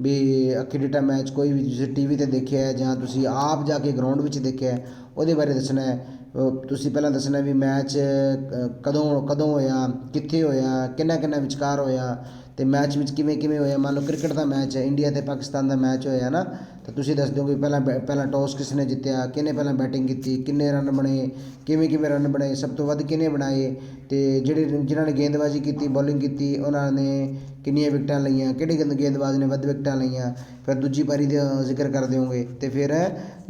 ਵੀ ਅੱਖੀ ਡਿਠਾ ਮੈਚ ਕੋਈ ਵੀ ਤੁਸੀਂ ਟੀਵੀ ਤੇ ਦੇਖਿਆ ਜਾਂ ਤੁਸੀਂ ਆਪ ਜਾ ਕੇ ਗਰਾਊਂਡ ਵਿੱਚ ਦੇਖਿਆ ਉਹਦੇ ਬਾਰੇ ਦੱਸਣਾ ਹੈ। ਤੁਸੀਂ ਪਹਿਲਾਂ ਦੱਸਣਾ ਵੀ ਮੈਚ ਕਦੋਂ ਕਦੋਂ ਹੋਇਆ, ਕਿੱਥੇ ਹੋਇਆ, ਕਿੰਨਾ ਕਿੰਨਾ ਵਿਚਕਾਰ ਹੋਇਆ ਤੇ ਮੈਚ ਵਿੱਚ ਕਿਵੇਂ ਕਿਵੇਂ ਹੋਇਆ? ਮੰਨ ਲਓ ਕ੍ਰਿਕਟ ਦਾ ਮੈਚ ਹੈ ਇੰਡੀਆ ਤੇ ਪਾਕਿਸਤਾਨ ਦਾ ਮੈਚ ਹੋਇਆ ਨਾ ਤਾਂ ਤੁਸੀਂ ਦੱਸ ਦਿਓ ਕਿ ਪਹਿਲਾਂ ਬੈ- ਪਹਿਲਾਂ ਟੌਸ ਕਿਸ ਨੇ ਜਿੱਤਿਆ, ਕਿਹਨੇ ਪਹਿਲਾਂ ਬੈਟਿੰਗ ਕੀਤੀ, ਕਿੰਨੇ ਰਨ ਬਣੇ, ਕਿਵੇਂ ਕਿਵੇਂ ਰਨ ਬਣੇ, ਸਭ ਤੋਂ ਵੱਧ ਕਿਹਨੇ ਬਣਾਏ ਅਤੇ ਜਿਹੜੇ ਜਿਨ੍ਹਾਂ ਨੇ ਗੇਂਦਬਾਜ਼ੀ ਕੀਤੀ, ਬੋਲਿੰਗ ਕੀਤੀ, ਉਹਨਾਂ ਨੇ ਕਿੰਨੀਆਂ ਵਿਕਟਾਂ ਲਈਆਂ, ਕਿਹੜੇ ਗੇਂਦ, ਗੇਂਦਬਾਜ਼ ਨੇ ਵੱਧ ਵਿਕਟਾਂ ਲਈਆਂ, ਫਿਰ ਦੂਜੀ ਪਾਰੀ ਦਾ ਜ਼ਿਕਰ ਕਰ ਦਿਓਗੇ ਅਤੇ ਫਿਰ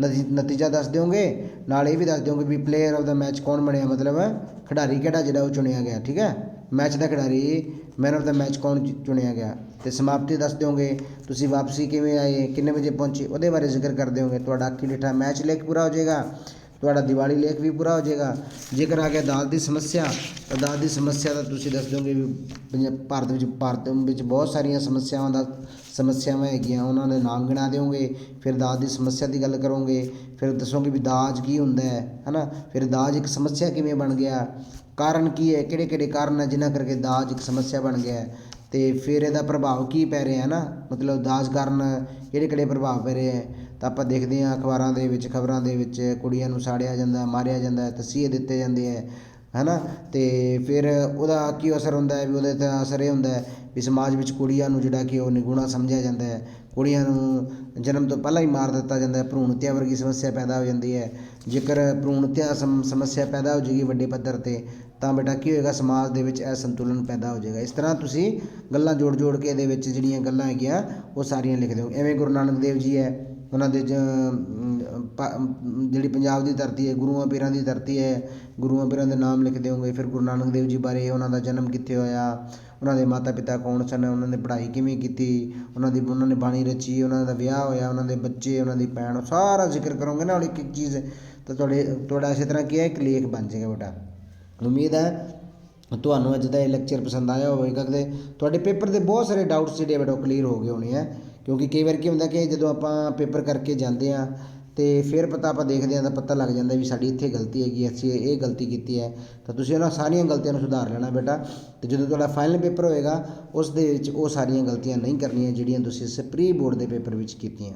ਨਤੀ- ਨਤੀਜਾ ਦੱਸ ਦਿਓਗੇ, ਨਾਲ ਇਹ ਵੀ ਦੱਸ ਦਿਓਗੇ ਵੀ ਪਲੇਅਰ ਆਫ ਦਾ ਮੈਚ ਕੌਣ ਬਣਿਆ, ਮਤਲਬ ਖਿਡਾਰੀ ਕਿਹੜਾ ਜਿਹੜਾ ਉਹ ਚੁਣਿਆ ਗਿਆ, ਠੀਕ ਹੈ? ਮੈਚ ਦਾ ਖਿਡਾਰੀ ਮੈਨ ਆਫ ਦਾ ਮੈਚ ਕੌਣ ਚੁਣਿਆ ਗਿਆ। ਤੇ ਸਮਾਪਤੀ ਦੱਸ ਦਿਓਗੇ, ਤੁਸੀਂ ਵਾਪਸੀ ਕਿਵੇਂ ਆਏ, ਕਿੰਨੇ ਵਜੇ ਪਹੁੰਚੇ, ਉਹਦੇ ਬਾਰੇ ਜ਼ਿਕਰ ਕਰ ਦਿਓਗੇ। ਤੁਹਾਡਾ ਅੱਖੀ ਡਿਠਾ ਮੈਚ ਲੇਖ ਪੂਰਾ ਹੋ ਜਾਏਗਾ, ਤੁਹਾਡਾ ਦੀਵਾਲੀ ਲੇਖ ਵੀ ਪੂਰਾ ਹੋ ਜਾਏਗਾ। ਜੇਕਰ ਆ ਗਿਆ ਦਾਲ ਦੀ ਸਮੱਸਿਆ, ਤਾਂ ਦਾਲ ਦੀ ਸਮੱਸਿਆ ਦਾ ਤੁਸੀਂ ਦੱਸ ਦਿਓਗੇ ਵੀ ਪੰਜਾ- ਭਾਰਤ ਵਿੱਚ ਭਾਰਤ ਵਿੱਚ ਬਹੁਤ ਸਾਰੀਆਂ ਸਮੱਸਿਆਵਾਂ ਦਾ, ਸਮੱਸਿਆਵਾਂ ਹੈਗੀਆਂ, ਉਹਨਾਂ ਦੇ ਨਾਮ ਗਿਣਾ ਦਿਓਗੇ। ਫਿਰ ਦਾਜ ਦੀ ਸਮੱਸਿਆ ਦੀ ਗੱਲ ਕਰੋਗੇ, ਫਿਰ ਦੱਸੋਗੇ ਵੀ ਦਾਜ ਕੀ ਹੁੰਦਾ ਹੈ, ਹਨਾ? ਫਿਰ ਦਾਜ ਇੱਕ ਸਮੱਸਿਆ ਕਿਵੇਂ ਬਣ ਗਿਆ? ਕਾਰਨ ਕੀ ਹੈ ਕਿਹੜੇ ਕਿਹੜੇ ਕਾਰਨ ਹੈ ਜਿਨ੍ਹਾਂ ਕਰਕੇ ਦਾਜ ਇੱਕ ਸਮੱਸਿਆ ਬਣ ਗਿਆ ਹੈ? ਅਤੇ ਫਿਰ ਇਹਦਾ ਪ੍ਰਭਾਵ ਕੀ ਪੈ ਰਿਹਾ ਹੈ ਨਾ? ਮਤਲਬ ਦਾਜ ਕਾਰਨ ਕਿਹੜੇ ਕਿਹੜੇ ਪ੍ਰਭਾਵ ਪੈ ਰਹੇ ਹੈ? ਤਾਂ ਆਪਾਂ ਦੇਖਦੇ ਹਾਂ ਅਖਬਾਰਾਂ ਦੇ ਵਿੱਚ, ਖਬਰਾਂ ਦੇ ਵਿੱਚ ਕੁੜੀਆਂ ਨੂੰ ਸਾੜਿਆ ਜਾਂਦਾ, ਮਾਰਿਆ ਜਾਂਦਾ, ਤਸੀਹੇ ਦਿੱਤੇ ਜਾਂਦੇ ਹੈ ਹੈ ਨਾ ਅਤੇ ਫਿਰ ਉਹਦਾ ਕੀ ਅਸਰ ਹੁੰਦਾ ਹੈ? ਵੀ ਉਹਦੇ ਤੇ ਅਸਰ ਇਹ ਹੁੰਦਾ ਵੀ ਸਮਾਜ ਵਿੱਚ ਕੁੜੀਆਂ ਨੂੰ ਜਿਹੜਾ ਕਿ ਉਹ ਨਿਗੁਣਾ ਸਮਝਿਆ ਜਾਂਦਾ ਹੈ। ਕੁੜੀਆਂ ਨੂੰ ਜਨਮ ਤੋਂ ਪਹਿਲਾਂ ਹੀ ਮਾਰ ਦਿੱਤਾ ਜਾਂਦਾ ਹੈ। ਭਰੂਣ ਵਰਗੀ ਸਮੱਸਿਆ ਪੈਦਾ ਹੋ ਜਾਂਦੀ ਹੈ। ਜੇਕਰ ਭਰੂਣਤਿਆ ਸਮ, ਸਮੱਸਿਆ ਪੈਦਾ ਹੋ ਜਾਏਗੀ ਵੱਡੇ ਪੱਧਰ ਤੇ, ਤਾਂ ਬੇਟਾ ਕੀ ਹੋਏਗਾ? ਸਮਾਜ ਦੇ ਵਿੱਚ ਅਸੰਤੁਲਨ ਪੈਦਾ ਹੋ ਜਾਏਗਾ। ਇਸ ਤਰ੍ਹਾਂ ਤੁਸੀਂ ਗੱਲਾਂ ਜੋੜ ਜੋੜ ਕੇ ਇਹਦੇ ਵਿੱਚ ਜਿਹੜੀਆਂ ਗੱਲਾਂ ਹੈਗੀਆਂ, ਉਹ ਸਾਰੀਆਂ ਲਿਖ ਦਿਓ। ਐਵੇਂ ਗੁਰੂ ਨਾਨਕ ਦੇਵ ਜੀ ਹੈ। ਉਹਨਾਂ ਦੇ ਜ- ਪ- ਜਿਹੜੀ ਪੰਜਾਬ ਦੀ ਧਰਤੀ ਹੈ, ਗੁਰੂਆਂ ਪੀਰਾਂ ਦੀ ਧਰਤੀ ਹੈ, ਗੁਰੂਆਂ ਪੀਰਾਂ ਦੇ ਨਾਮ ਲਿਖ ਦਿਓਗੇ ਫਿਰ ਗੁਰੂ ਨਾਨਕ ਦੇਵ ਜੀ ਬਾਰੇ ਉਹਨਾਂ ਦਾ ਜਨਮ ਕਿੱਥੇ ਹੋਇਆ, ਉਹਨਾਂ ਦੇ ਮਾਤਾ ਪਿਤਾ ਕੌਣ ਸਨ, ਉਹਨਾਂ ਨੇ ਪੜ੍ਹਾਈ ਕਿਵੇਂ ਕੀਤੀ, ਉਹਨਾਂ ਦੀ, ਉਹਨਾਂ ਨੇ ਬਾਣੀ ਰਚੀ, ਉਹਨਾਂ ਦਾ ਵਿਆਹ ਹੋਇਆ, ਉਹਨਾਂ ਦੇ ਬੱਚੇ, ਉਹਨਾਂ ਦੀ ਭੈਣ ਸਾਰਾ ਜ਼ਿਕਰ ਕਰੋਗੇ ਨਾ ਹੁਣ ਇੱਕ ਇੱਕ ਚੀਜ਼, ਤਾਂ ਤੁਹਾਡੇ, ਤੁਹਾਡਾ ਇਸੇ ਤਰ੍ਹਾਂ ਕੀ ਹੈ ਇੱਕ ਲੇਖ ਬਣ ਜਾਏਗਾ ਬੇਟਾ ਉਮੀਦ ਹੈ ਤੁਹਾਨੂੰ ਅੱਜ ਦਾ ਇਹ ਲੈਕਚਰ ਪਸੰਦ ਆਇਆ ਹੋਵੇਗਾ ਕਿ ਤੁਹਾਡੇ ਪੇਪਰ ਦੇ ਬਹੁਤ ਸਾਰੇ ਡਾਊਟਸ ਜਿਹੜੇ ਆ ਬੇਟਾ ਕਲੀਅਰ ਹੋ ਗਏ ਹੋਣੇ ਆ। ਕਿਉਂਕਿ ਕਈ ਵਾਰ ਕੀ ਹੁੰਦਾ ਕਿ ਜਦੋਂ ਆਪਾਂ ਪੇਪਰ ਕਰਕੇ ਜਾਂਦੇ ਆ ਅਤੇ ਫਿਰ ਪਤਾ ਆਪਾਂ ਦੇਖਦੇ ਹਾਂ ਤਾਂ ਪਤਾ ਲੱਗ ਜਾਂਦਾ ਵੀ ਸਾਡੀ ਇੱਥੇ ਗਲਤੀ ਹੈਗੀ ਅਸੀਂ ਇਹ ਗਲਤੀ ਕੀਤੀ ਹੈ। ਤਾਂ ਤੁਸੀਂ ਉਹਨਾਂ ਸਾਰੀਆਂ ਗਲਤੀਆਂ ਨੂੰ ਸੁਧਾਰ ਲੈਣਾ ਬੇਟਾ ਅਤੇ ਜਦੋਂ ਤੁਹਾਡਾ ਫਾਈਨਲ ਪੇਪਰ ਹੋਏਗਾ, ਉਸ ਦੇ ਵਿੱਚ ਉਹ ਸਾਰੀਆਂ ਗਲਤੀਆਂ ਨਹੀਂ ਕਰਨੀਆਂ ਜਿਹੜੀਆਂ ਤੁਸੀਂ ਇਸ ਪ੍ਰੀ ਬੋਰਡ ਦੇ ਪੇਪਰ ਵਿੱਚ ਕੀਤੀਆਂ।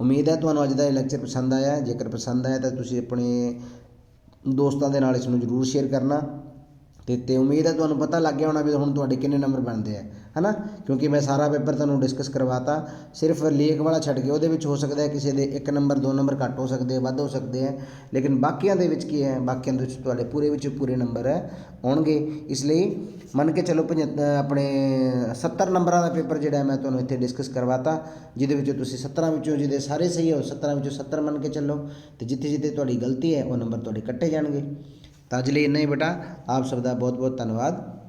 ਉਮੀਦ ਹੈ ਤੁਹਾਨੂੰ ਅੱਜ ਦਾ ਇਹ ਲੈਕਚਰ ਪਸੰਦ ਆਇਆ ਜੇਕਰ ਪਸੰਦ ਆਇਆ ਤਾਂ ਤੁਸੀਂ ਆਪਣੇ ਦੋਸਤਾਂ ਦੇ ਨਾਲ ਇਸ ਨੂੰ ਜ਼ਰੂਰ ਸ਼ੇਅਰ ਕਰਨਾ। ਤੇ ਤੇ ਉਮੀਦ ਹੈ ਤੁਹਾਨੂੰ ਪਤਾ ਲੱਗ ਗਿਆ ਹੋਣਾ ਵੀ ਹੁਣ ਤੁਹਾਡੇ ਕਿੰਨੇ ਨੰਬਰ ਬਣਦੇ ਆ, ਹਨਾ? ਕਿਉਂਕਿ ਮੈਂ ਸਾਰਾ ਪੇਪਰ ਤੁਹਾਨੂੰ ਡਿਸਕਸ ਕਰਵਾਤਾ। ਸਿਰਫ ਲੇਖ ਵਾਲਾ ਛੱਡ ਕੇ ਉਹਦੇ ਵਿੱਚ ਹੋ ਸਕਦਾ ਹੈ ਕਿਸੇ ਦੇ 1 ਨੰਬਰ 2 ਨੰਬਰ ਘੱਟ ਹੋ ਸਕਦੇ ਆ, ਵੱਧ ਹੋ ਸਕਦੇ ਆ। ਲੇਕਿਨ ਬਾਕੀਆਂ ਦੇ ਵਿੱਚ ਕੀ ਹੈ? ਬਾਕੀਆਂ ਦੇ ਵਿੱਚ ਤੁਹਾਡੇ ਪੂਰੇ ਵਿੱਚ ਪੂਰੇ ਨੰਬਰ ਹੈ, ਆਉਣਗੇ। ਇਸ ਲਈ ਮੰਨ ਕੇ ਚੱਲੋ 75 ਆਪਣੇ 70 ਨੰਬਰਾਂ ਦਾ ਪੇਪਰ ਜਿਹੜਾ ਮੈਂ ਤੁਹਾਨੂੰ ਇੱਥੇ ਡਿਸਕਸ ਕਰਵਾਤਾ, ਜਿਹਦੇ ਵਿੱਚੋਂ ਤੁਸੀਂ 17 ਵਿੱਚੋਂ ਜਿਹਦੇ ਸਾਰੇ ਸਹੀ ਹੋ 17 ਵਿੱਚੋਂ 70 ਮੰਨ ਕੇ ਚੱਲੋ। ਤੇ ਜਿੱਥੇ ਜਿੱਥੇ ਤੁਹਾਡੀ ਗਲਤੀ ਹੈ, ਉਹ ਨੰਬਰ ਤੁਹਾਡੇ ਕੱਟੇ ਜਾਣਗੇ। ਤਾਂ ਅੱਜ ਲਈ ਇੰਨਾ ਹੀ ਬੇਟਾ ਆਪ ਸਭ ਦਾ ਬਹੁਤ ਬਹੁਤ ਧੰਨਵਾਦ।